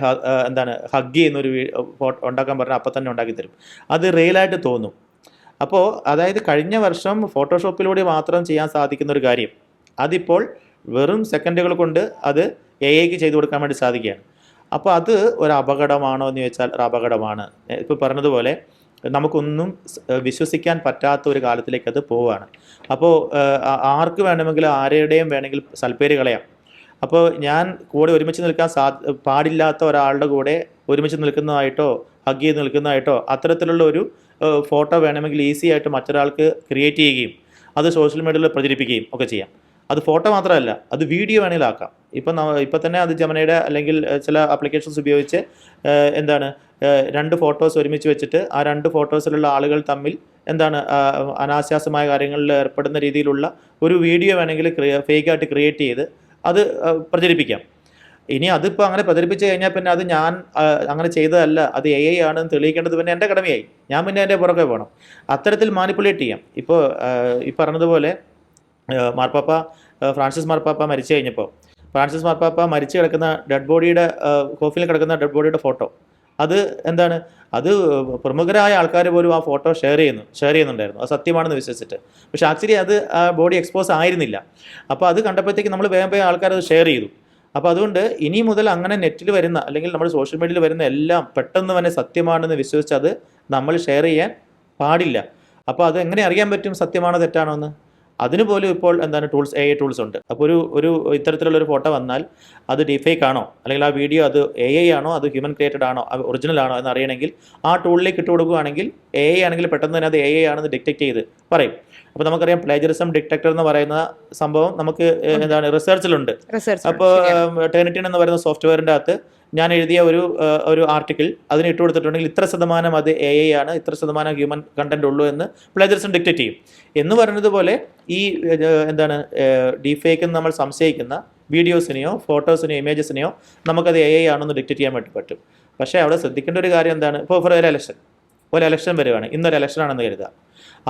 എന്താണ് ഹഗ് ചെയ്യുന്നൊരു ഫോട്ടോ ഉണ്ടാക്കാൻ പറഞ്ഞാൽ അപ്പം തന്നെ ഉണ്ടാക്കി തരും. അത് റിയലായിട്ട് തോന്നും. അപ്പോൾ അതായത് കഴിഞ്ഞ വർഷം ഫോട്ടോഷോപ്പിലൂടെ മാത്രം ചെയ്യാൻ സാധിക്കുന്ന ഒരു കാര്യം. അതിപ്പോൾ വെറും സെക്കൻഡുകൾ കൊണ്ട് അത് എ ഐക്ക് ചെയ്തു കൊടുക്കാൻ വേണ്ടി സാധിക്കുകയാണ്. അപ്പോൾ അത് ഒരു അപകടമാണോ എന്ന് ചോദിച്ചാൽ ഒരു അപകടമാണ്. ഇപ്പോൾ പറഞ്ഞതുപോലെ നമുക്കൊന്നും വിശ്വസിക്കാൻ പറ്റാത്ത ഒരു കാലത്തിലേക്ക് അത് പോവുകയാണ്. അപ്പോൾ ആർക്ക് വേണമെങ്കിലും ആരുടെയും വേണമെങ്കിൽ സൽപ്പേര് കളയാം. അപ്പോൾ ഞാൻ കൂടെ ഒരുമിച്ച് നിൽക്കാൻ സാ പാടില്ലാത്ത ഒരാളുടെ കൂടെ ഒരുമിച്ച് നിൽക്കുന്നതായിട്ടോ ഹഗ് ചെയ്ത് നിൽക്കുന്നതായിട്ടോ അത്തരത്തിലുള്ള ഒരു ഫോട്ടോ വേണമെങ്കിൽ ഈസി ആയിട്ട് മറ്റൊരാൾക്ക് ക്രിയേറ്റ് ചെയ്യുകയും അത് സോഷ്യൽ മീഡിയയിൽ പ്രചരിപ്പിക്കുകയും ഒക്കെ ചെയ്യാം. അത് ഫോട്ടോ മാത്രമല്ല അത് വീഡിയോ വേണമെങ്കിൽ ആക്കാം. ഇപ്പം ഇപ്പം തന്നെ അത് ജമനയുടെ അല്ലെങ്കിൽ ചില ആപ്ലിക്കേഷൻസ് ഉപയോഗിച്ച് എന്താണ് രണ്ട് ഫോട്ടോസ് ഒരുമിച്ച് വെച്ചിട്ട് ആ രണ്ട് ഫോട്ടോസിലുള്ള ആളുകൾ തമ്മിൽ എന്താണ് അനാശ്വാസമായ കാര്യങ്ങളിൽ ഏർപ്പെടുന്ന രീതിയിലുള്ള ഒരു വീഡിയോ വേണമെങ്കിൽ ഫേക്കായിട്ട് ക്രിയേറ്റ് ചെയ്ത് അത് പ്രചരിപ്പിക്കാം. ഇനി അതിപ്പോൾ അങ്ങനെ പ്രചരിപ്പിച്ചു കഴിഞ്ഞാൽ പിന്നെ അത് ഞാൻ അങ്ങനെ ചെയ്തതല്ല. അത് എ ഐ ആണെന്ന് തെളിയിക്കേണ്ടത് പിന്നെ എന്റെ കടമയായി. ഞാൻ പിന്നെ എന്റെ പുറകെ പോകണം അത്തരത്തിൽ മാനിപ്പുലേറ്റ് ചെയ്യാം. ഇപ്പോൾ ഈ പറഞ്ഞതുപോലെ മാർപ്പാപ്പ ഫ്രാൻസിസ് മാർപ്പാപ്പ മരിച്ചു കഴിഞ്ഞപ്പോൾ ഫ്രാൻസിസ് മാർപ്പാപ്പ മരിച്ചു കിടക്കുന്ന ഡെഡ് ബോഡിയുടെ കോഫിൽ കിടക്കുന്ന ഡെഡ് ബോഡിയുടെ ഫോട്ടോ അത് എന്താണ്? അത് പ്രമുഖരായ ആൾക്കാർ പോലും ആ ഫോട്ടോ ഷെയർ ചെയ്യുന്നു ഷെയർ ചെയ്യുന്നുണ്ടായിരുന്നു. അത് സത്യമാണെന്ന് വിശ്വസിച്ചിട്ട്. പക്ഷേ ആക്ച്വലി അത് ബോഡി എക്സ്പോസ് ആയിരുന്നില്ല. അപ്പോൾ അത് കണ്ടപ്പോഴത്തേക്ക് നമ്മൾ വേഗം വേഗം ആൾക്കാർ അത് ഷെയർ ചെയ്തു. അപ്പോൾ അതുകൊണ്ട് ഇനി മുതൽ അങ്ങനെ നെറ്റിൽ വരുന്ന അല്ലെങ്കിൽ നമ്മുടെ സോഷ്യൽ മീഡിയയിൽ വരുന്ന എല്ലാം പെട്ടെന്ന് തന്നെ സത്യമാണെന്ന് വിശ്വസിച്ച് അത് നമ്മൾ ഷെയർ ചെയ്യാൻ പാടില്ല. അപ്പോൾ അത് എങ്ങനെ അറിയാൻ പറ്റും സത്യമാണോ തെറ്റാണോ എന്ന്? അതിന് പോലും ഇപ്പോൾ എന്താണ് ടൂൾസ് എ ഐ ടൂൾസ് ഉണ്ട്. അപ്പോൾ ഒരു ഒരു ഇത്തരത്തിലുള്ള ഒരു ഫോട്ടോ വന്നാൽ അത് ഡിഫേക്ക് ആണോ? അല്ലെങ്കിൽ ആ വീഡിയോ അത് എ ഐ ആണോ? അത് ഹ്യൂമൻ ക്രിയേറ്റഡ് ആണോ? ഒറിജിനൽ ആണോ എന്ന് അറിയണമെങ്കിൽ ആ ടൂളിലേക്ക് ഇട്ട് കൊടുക്കുകയാണെങ്കിൽ എ ഐ ആണെങ്കിൽ പെട്ടെന്ന് തന്നെ അത് എ ഐ ആണെന്ന് ഡിറ്റക്ട് ചെയ്ത് പറയും. അപ്പോൾ നമുക്കറിയാം പ്ലേജറിസം ഡിറ്റക്ടർ എന്ന് പറയുന്ന സംഭവം നമുക്ക് എന്താണ് റിസർച്ചിലുണ്ട് റിസർച്ച് അപ്പോൾ ടെനിറ്റിൻ എന്ന് പറയുന്ന സോഫ്റ്റ്വെയറിന്റെ അകത്ത് ഞാൻ എഴുതിയ ഒരു ഒരു ആർട്ടിക്കിൾ അതിന് ഇട്ട് കൊടുത്തിട്ടുണ്ടെങ്കിൽ ഇത്ര ശതമാനം അത് എ ഐ ആണ് ഇത്ര ശതമാനം ഹ്യൂമൻ കണ്ടന്റ് ഉള്ളൂ എന്ന് പ്ലേജറിസം ഡിക്റ്റേറ്റ് ചെയ്യും. എന്ന് പറഞ്ഞതുപോലെ പോലെ ഈ എന്താണ് ഡീഫേക്ക് നമ്മൾ സംശയിക്കുന്ന വീഡിയോസിനെയോ ഫോട്ടോസിനെയോ ഇമേജസിനെയോ നമുക്കത് എ ഐ ആണെന്ന് ഡിക്റ്റേറ്റ് ചെയ്യാൻ വേണ്ടി പറ്റും. പക്ഷേ അവിടെ ശ്രദ്ധിക്കേണ്ട ഒരു കാര്യം എന്താണ്? ഇപ്പോൾ ഫോർ ഒരു എലക്ഷൻ ഒരു എലക്ഷൻ വരുവാണ്. ഇന്നൊരു എലക്ഷനാണെന്ന് കരുതുക.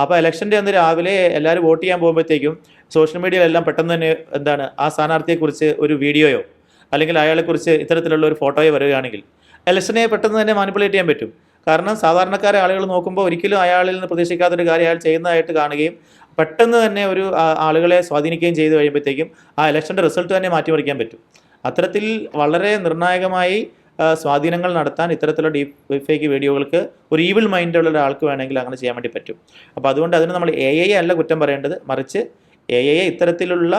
അപ്പോൾ ഇലക്ഷന്റെ അന്ന് രാവിലെ എല്ലാവരും വോട്ട് ചെയ്യാൻ പോകുമ്പോഴത്തേക്കും സോഷ്യൽ മീഡിയയിലെല്ലാം പെട്ടെന്ന് തന്നെ എന്താണ് ആ സ്ഥാനാർത്ഥിയെക്കുറിച്ച് ഒരു വീഡിയോയോ അല്ലെങ്കിൽ അയാളെക്കുറിച്ച് ഇത്തരത്തിലുള്ള ഒരു ഫോട്ടോയെ വരികയാണെങ്കിൽ ഇലക്ഷനെ പെട്ടെന്ന് തന്നെ മാനിപ്പുലേറ്റ് ചെയ്യാൻ പറ്റും. കാരണം സാധാരണക്കാരെ ആളുകൾ നോക്കുമ്പോൾ ഒരിക്കലും അയാളിൽ നിന്ന് പ്രതീക്ഷിക്കാത്തൊരു കാര്യം അയാൾ ചെയ്യുന്നതായിട്ട് കാണുകയും പെട്ടെന്ന് തന്നെ ഒരു ആളുകളെ സ്വാധീനിക്കുകയും ചെയ്തു കഴിയുമ്പോഴത്തേക്കും ആ ഇലക്ഷന്റെ റിസൾട്ട് തന്നെ മാറ്റിമറിക്കാൻ പറ്റും. അത്തരത്തിൽ വളരെ നിർണായകമായി സ്വാധീനങ്ങൾ നടത്താൻ ഇത്തരത്തിലുള്ള ഡീപ് ഫേക്ക് വീഡിയോകൾക്ക് ഒരു ഈവിൾ മൈൻഡുള്ള ഒരാൾക്ക് വേണമെങ്കിൽ അങ്ങനെ ചെയ്യാൻ വേണ്ടി പറ്റും. അപ്പോൾ അതുകൊണ്ട് അതിന് നമ്മൾ എ ഐ അല്ല കുറ്റം പറയേണ്ടത്. മറിച്ച് എ ഐ ഇത്തരത്തിലുള്ള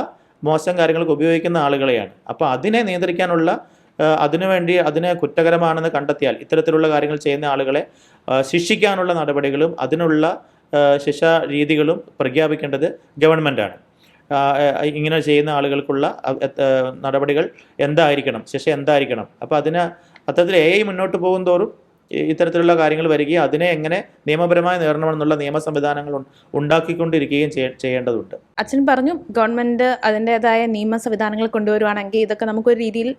മോശം കാര്യങ്ങൾക്ക് ഉപയോഗിക്കുന്ന ആളുകളെയാണ്. അപ്പോൾ അതിനെ നിയന്ത്രിക്കാനുള്ള അതിനുവേണ്ടി അതിനെ കുറ്റകരമാണെന്ന് കണ്ടെത്തിയാൽ ഇത്തരത്തിലുള്ള കാര്യങ്ങൾ ചെയ്യുന്ന ആളുകളെ ശിക്ഷിക്കാനുള്ള നടപടികളും അതിനുള്ള ശിക്ഷ രീതികളും പ്രഖ്യാപിക്കേണ്ടത് ഗവൺമെന്റാണ് ഇങ്ങനെ ചെയ്യുന്ന ആളുകൾക്കുള്ള നടപടികൾ എന്തായിരിക്കണം ശിക്ഷ എന്തായിരിക്കണം? അപ്പോൾ അതിന് അത്തരത്തിൽ എ ഐ മുന്നോട്ട് പോകും തോറും ഇത്തരത്തിലുള്ള കാര്യങ്ങൾ വരികയും അതിനെ എങ്ങനെ നിയമപരമായി നേടണമെന്നുള്ള നിയമ സംവിധാനങ്ങൾ ഉണ്ടാക്കിക്കൊണ്ടിരിക്കുകയും ചെയ്യേണ്ടതുണ്ട്. അച്ഛൻ പറഞ്ഞു ഗവൺമെന്റ് അതിന്റെതായ നിയമ സംവിധാനങ്ങൾ കൊണ്ടുവരുവാണെങ്കിൽ ഇതൊക്കെ നമുക്കൊരു രീതിയിൽ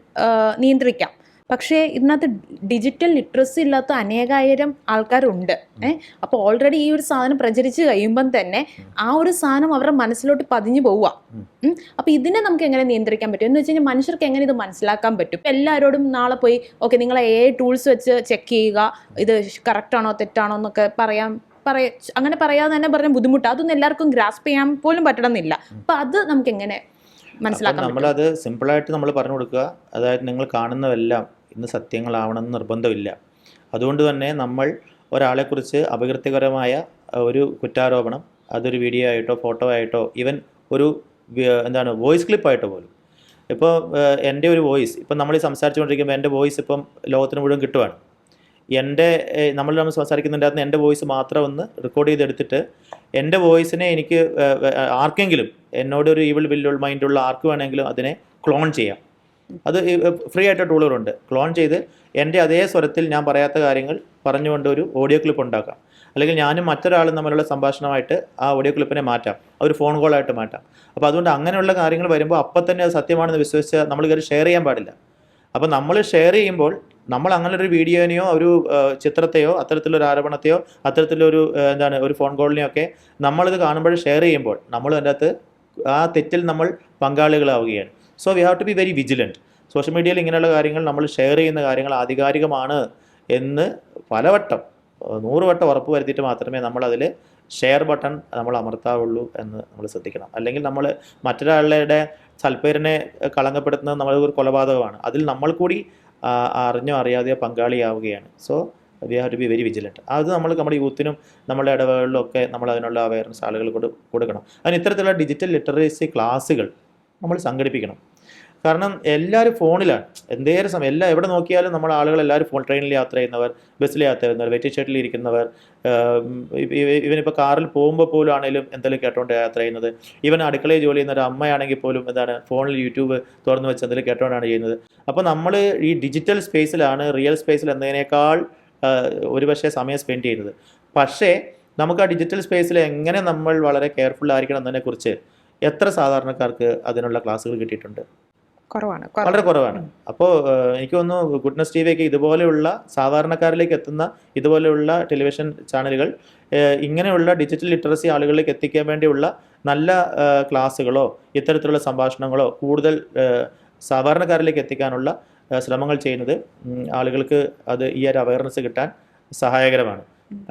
നിയന്ത്രിക്കാം. പക്ഷേ ഇതിനകത്ത് ഡിജിറ്റൽ ലിറ്ററസി ഇല്ലാത്ത അനേകായിരം ആൾക്കാരുണ്ട്. ഏഹ് അപ്പോൾ ഓൾറെഡി ഈ ഒരു സാധനം പ്രചരിച്ച് കഴിയുമ്പം തന്നെ ആ ഒരു സാധനം അവരുടെ മനസ്സിലോട്ട് പതിഞ്ഞു പോവുക. അപ്പോൾ ഇതിനെ നമുക്ക് എങ്ങനെ നിയന്ത്രിക്കാൻ പറ്റും? എന്ന് വെച്ച് കഴിഞ്ഞാൽ മനുഷ്യർക്ക് എങ്ങനെ ഇത് മനസ്സിലാക്കാൻ പറ്റും? എല്ലാവരോടും നാളെ പോയി ഓക്കെ നിങ്ങൾ എ ടൂൾസ് വെച്ച് ചെക്ക് ചെയ്യുക. ഇത് കറക്റ്റാണോ തെറ്റാണോ എന്നൊക്കെ പറയാൻ പറയ അങ്ങനെ പറയാതെ തന്നെ പറഞ്ഞ ബുദ്ധിമുട്ട്. അതൊന്നും എല്ലാവർക്കും ഗ്രാസ്പ് ചെയ്യാൻ പോലും പറ്റണമെന്നില്ല. അപ്പം അത് നമുക്ക് എങ്ങനെ മനസ്സിലാക്കാം നമ്മളത് സിമ്പിളായിട്ട് നമ്മൾ പറഞ്ഞു കൊടുക്കുക. അതായത് നിങ്ങൾ കാണുന്നതെല്ലാം ഇന്ന് സത്യങ്ങളാവണമെന്ന് നിർബന്ധമില്ല. അതുകൊണ്ട് തന്നെ നമ്മൾ ഒരാളെക്കുറിച്ച് അപകീർത്തികരമായ ഒരു കുറ്റാരോപണം അതൊരു വീഡിയോ ആയിട്ടോ ഫോട്ടോ ആയിട്ടോ ഈവൻ ഒരു എന്താണ് വോയിസ് ക്ലിപ്പായിട്ടോ പോലും. ഇപ്പോൾ എന്റെ ഒരു വോയിസ് ഇപ്പം നമ്മൾ ഈ സംസാരിച്ചുകൊണ്ടിരിക്കുമ്പോൾ എന്റെ വോയിസ് ഇപ്പം ലോകത്തിന് മുഴുവൻ കിട്ടുവാണ്. എന്റെ നമ്മൾ നമ്മൾ സംസാരിക്കുന്നുണ്ടായിരുന്ന എന്റെ വോയിസ് മാത്രം ഒന്ന് റെക്കോർഡ് ചെയ്തെടുത്തിട്ട് എന്റെ വോയിസിനെ എനിക്ക് ആർക്കെങ്കിലും എന്നോട് ആർക്കെങ്കിലും എന്നോടൊരു ഈവിൾ വില്ലുൾ മൈൻഡുള്ള ആർക്ക് വേണമെങ്കിലും അതിനെ ക്ലോൺ ചെയ്യാം. അത് ഫ്രീ ആയിട്ട് ടൂളുകളുണ്ട്. ക്ലോൺ ചെയ്ത് എന്റെ അതേ സ്വരത്തിൽ ഞാൻ പറയാത്ത കാര്യങ്ങൾ പറഞ്ഞുകൊണ്ട് ഒരു ഓഡിയോ ക്ലിപ്പ് ഉണ്ടാക്കാം. അല്ലെങ്കിൽ ഞാനും മറ്റൊരാളും തമ്മിലുള്ള സംഭാഷണമായിട്ട് ആ ഓഡിയോ ക്ലിപ്പിനെ മാറ്റാം. ഒരു ഫോൺ കോളായിട്ട് മാറ്റാം. അപ്പോൾ അതുകൊണ്ട് അങ്ങനെയുള്ള കാര്യങ്ങൾ വരുമ്പോൾ അപ്പം തന്നെ അത് സത്യമാണെന്ന് വിശ്വസിച്ച് നമ്മൾ കയറി ഷെയർ ചെയ്യാൻ പാടില്ല. അപ്പോൾ നമ്മൾ ഷെയർ ചെയ്യുമ്പോൾ നമ്മൾ അങ്ങനെ ഒരു വീഡിയോനെയോ ഒരു ചിത്രത്തെയോ അത്തരത്തിലൊരു ആരോപണത്തെയോ അത്തരത്തിലൊരു എന്താണ് ഒരു ഫോൺ കോളിനെയോ ഒക്കെ നമ്മളിത് കാണുമ്പോൾ ഷെയർ ചെയ്യുമ്പോൾ നമ്മൾ അതിന്റെ അകത്ത് ആ തെറ്റിൽ നമ്മൾ പങ്കാളികളാവുകയാണ്. So we have to be very vigilant social മീഡിയയിൽ ഇങ്ങനെയുള്ള കാര്യങ്ങൾ നമ്മൾ ഷെയർ ചെയ്യുന്ന കാര്യങ്ങൾ ആധികാരികമാണ് എന്ന് പലവട്ടം നൂറുവട്ടം നൂറ് വട്ടം ഉറപ്പ് വരുത്തിയിട്ട് മാത്രമേ നമ്മളതിൽ ഷെയർ ബട്ടൺ നമ്മൾ അമർത്താവുള്ളൂ എന്ന് നമ്മൾ ശ്രദ്ധിക്കണം. അല്ലെങ്കിൽ നമ്മൾ മറ്റൊരാളുടെ സൽപ്പേരിനെ കളങ്കപ്പെടുത്തുന്നത് നമ്മൾ ഒരു കൊലപാതകമാണ്. അതിൽ നമ്മൾ കൂടി അറിഞ്ഞോ അറിയാതെയോ പങ്കാളിയാവുകയാണ്. So we have to be very vigilant അത് നമ്മൾ നമ്മുടെ യൂത്തിനും നമ്മുടെ ഇടവകളിലും ഒക്കെ നമ്മൾ അതിനുള്ള അവയർനെസ് ആളുകൾ കൊടു കൊടുക്കണം. അതിന് ഇത്തരത്തിലുള്ള ഡിജിറ്റൽ ലിറ്ററേസി ക്ലാസ്സുകൾ നമ്മൾ സംഘടിപ്പിക്കണം. കാരണം എല്ലാവരും ഫോണിലാണ്. എന്തേലും സമയം എല്ലാം എവിടെ നോക്കിയാലും നമ്മൾ ആളുകൾ എല്ലാവരും ഫോൺ ട്രെയിനിൽ യാത്ര ചെയ്യുന്നവർ ബസ്സിൽ യാത്ര ചെയ്യുന്നവർ വെറ്റി ഷട്ടിൽ ഇരിക്കുന്നവർ ഇവനിപ്പോൾ കാറിൽ പോകുമ്പോൾ പോലും ആണെങ്കിലും എന്തെങ്കിലും കേട്ടോണ്ട് യാത്ര ചെയ്യുന്നത്. ഇവൻ അടുക്കളയിൽ ജോലി ചെയ്യുന്ന ഒരു അമ്മയാണെങ്കിൽ പോലും എന്താണ് ഫോണിൽ യൂട്യൂബ് തുറന്നു വെച്ച് എന്തെങ്കിലും കേട്ടോണ്ടാണ് ചെയ്യുന്നത്. അപ്പോൾ നമ്മൾ ഈ ഡിജിറ്റൽ സ്പേസിലാണ് റിയൽ സ്പേസിൽ എന്നതിനേക്കാൾ ഒരുപക്ഷെ സമയം സ്പെൻഡ് ചെയ്യുന്നത്. പക്ഷേ നമുക്ക് ആ ഡിജിറ്റൽ സ്പേസിൽ എങ്ങനെ നമ്മൾ വളരെ കെയർഫുൾ ആയിരിക്കണം എന്നതിനെക്കുറിച്ച് എത്ര സാധാരണക്കാർക്ക് അതിനുള്ള ക്ലാസ്സുകൾ കിട്ടിയിട്ടുണ്ട്? കുറവാണ് വളരെ കുറവാണ്. അപ്പോൾ എനിക്ക് തോന്നുന്നു ഗുഡ്നസ് ടി വിയൊക്കെ ഇതുപോലെയുള്ള സാധാരണക്കാരിലേക്ക് എത്തുന്ന ഇതുപോലെയുള്ള ടെലിവിഷൻ ചാനലുകൾ ഇങ്ങനെയുള്ള ഡിജിറ്റൽ ലിറ്ററസി ആളുകളിലേക്ക് എത്തിക്കാൻ വേണ്ടിയുള്ള നല്ല ക്ലാസ്സുകളോ ഇത്തരത്തിലുള്ള സംഭാഷണങ്ങളോ കൂടുതൽ സാധാരണക്കാരിലേക്ക് എത്തിക്കാനുള്ള ശ്രമങ്ങൾ ചെയ്യുന്നത് ആളുകൾക്ക് അത് ഈ ഒരു അവയർനെസ് കിട്ടാൻ സഹായകരമാണ്.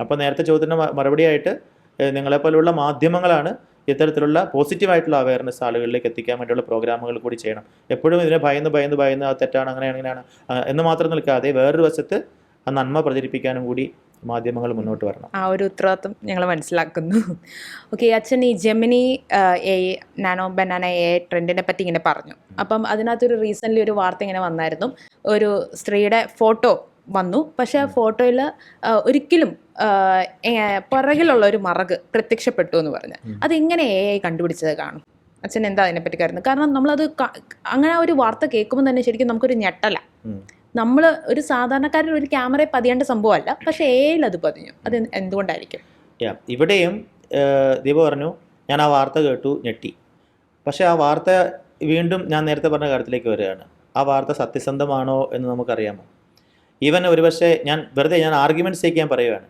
അപ്പോൾ നേരത്തെ ചോദ്യത്തിന് മറുപടിയായിട്ട് നിങ്ങളെപ്പോലുള്ള മാധ്യമങ്ങളാണ് ഇത്തരത്തിലുള്ള പോസിറ്റീവായിട്ടുള്ള അവയർനെസ് ആളുകളിലേക്ക് എത്തിക്കാൻ വേണ്ടിയുള്ള പ്രോഗ്രാമുകൾ കൂടി ചെയ്യണം. എപ്പോഴും ഇതിനെ ഭയന്ന് ഭയന്ന് ഭയന്ന് അത് തെറ്റാണ് അങ്ങനെയാണ് അങ്ങനെയാണ് എന്ന് മാത്രം നിൽക്കാതെ വേറൊരു വശത്ത് ആ നന്മ പ്രചരിപ്പിക്കാനും കൂടി മാധ്യമങ്ങൾ മുന്നോട്ട് വരണം. ആ ഒരു ഉത്തരവാദിത്വം ഞങ്ങൾ മനസ്സിലാക്കുന്നു. ഓക്കെ അച്ഛൻ ഈ Gemini a nano banana a ട്രെൻഡിനെ പറ്റി ഇങ്ങനെ പറഞ്ഞു. അപ്പം അതിനകത്തൊരു റീസെന്റ്ലി ഒരു വാർത്ത ഇങ്ങനെ വന്നായിരുന്നു. ഒരു സ്ത്രീയുടെ ഫോട്ടോ വന്നു. പക്ഷേ ആ ഫോട്ടോയിൽ ഒരിക്കലും പുറകിലുള്ള ഒരു മറക് പ്രത്യക്ഷപ്പെട്ടു എന്ന് പറഞ്ഞ്. അതെങ്ങനെ എ ഐ കണ്ടുപിടിച്ചത് കാണും? അച്ഛൻ എന്താ അതിനെപ്പറ്റി കരുതുന്നത് കാരണം നമ്മളത് അങ്ങനെ ഒരു വാർത്ത കേൾക്കുമ്പോൾ തന്നെ ശരിക്കും നമുക്കൊരു ഞെട്ടല. നമ്മൾ ഒരു സാധാരണക്കാരൻ ഒരു ക്യാമറയെ പതിയേണ്ട സംഭവമല്ല. പക്ഷേ എ ഐയിൽ അത് പതിഞ്ഞു. അത് എന്ത്- എന്തുകൊണ്ടായിരിക്കും? ഇവിടെയും ദീപ പറഞ്ഞു ഞാൻ ആ വാർത്ത കേട്ടു ഞെട്ടി. പക്ഷേ ആ വാർത്ത വീണ്ടും ഞാൻ നേരത്തെ പറഞ്ഞ കാര്യത്തിലേക്ക് വരികയാണ്. ആ വാർത്ത സത്യസന്ധമാണോ എന്ന് നമുക്കറിയാമോ? ഈവൻ ഒരുപക്ഷെ ഞാൻ വെറുതെ ഞാൻ ആർഗ്യുമെന്റ്സ് ഞാൻ പറയുകയാണ്.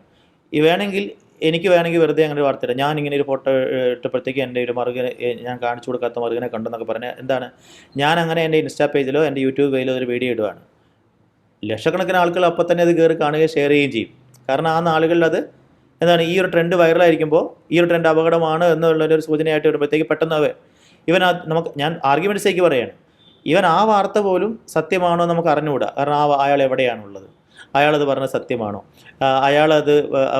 ഈ വേണമെങ്കിൽ എനിക്ക് വേണമെങ്കിൽ വെറുതെ അങ്ങനെ ഒരു വാർത്ത ഇടാം. ഞാൻ ഇങ്ങനെ ഒരു ഫോട്ടോ ഇട്ടപ്പോഴത്തേക്ക് എന്റെ ഒരു മറുകനെ ഞാൻ കാണിച്ചു കൊടുക്കാത്ത മറുകിനെ കണ്ടെന്നൊക്കെ പറഞ്ഞാൽ എന്താണ് ഞാൻ അങ്ങനെ എന്റെ ഇൻസ്റ്റാ പേജിലോ എന്റെ യൂട്യൂബ് പേജിലോ ഒരു വീഡിയോ ഇടുവാണ്. ലക്ഷക്കണക്കിന് ആളുകൾ അപ്പം തന്നെ അത് കയറി കാണുകയും ഷെയർ ചെയ്യുകയും ചെയ്യും. കാരണം ആ നാളുകളിൽ അത് എന്താണ് ഈ ഒരു ട്രെൻഡ് വൈറലായിരിക്കുമ്പോൾ ഈ ഒരു ട്രെൻഡ് അപകടമാണ് എന്നുള്ളൊരു ഒരു സൂചനയായിട്ട് വരുമ്പോഴത്തേക്ക് പെട്ടെന്ന് അവ ഇവൻ ആ നമുക്ക് ഞാൻ ആർഗ്യുമെന്റ്സേക്ക് പറയുകയാണ് ഇവൻ ആ വാർത്ത പോലും സത്യമാണോ നമുക്ക് അറിഞ്ഞുകൂടാ. കാരണം ആ അയാൾ എവിടെയാണുള്ളത്? അയാളത് പറഞ്ഞ സത്യമാണോ? അയാളത്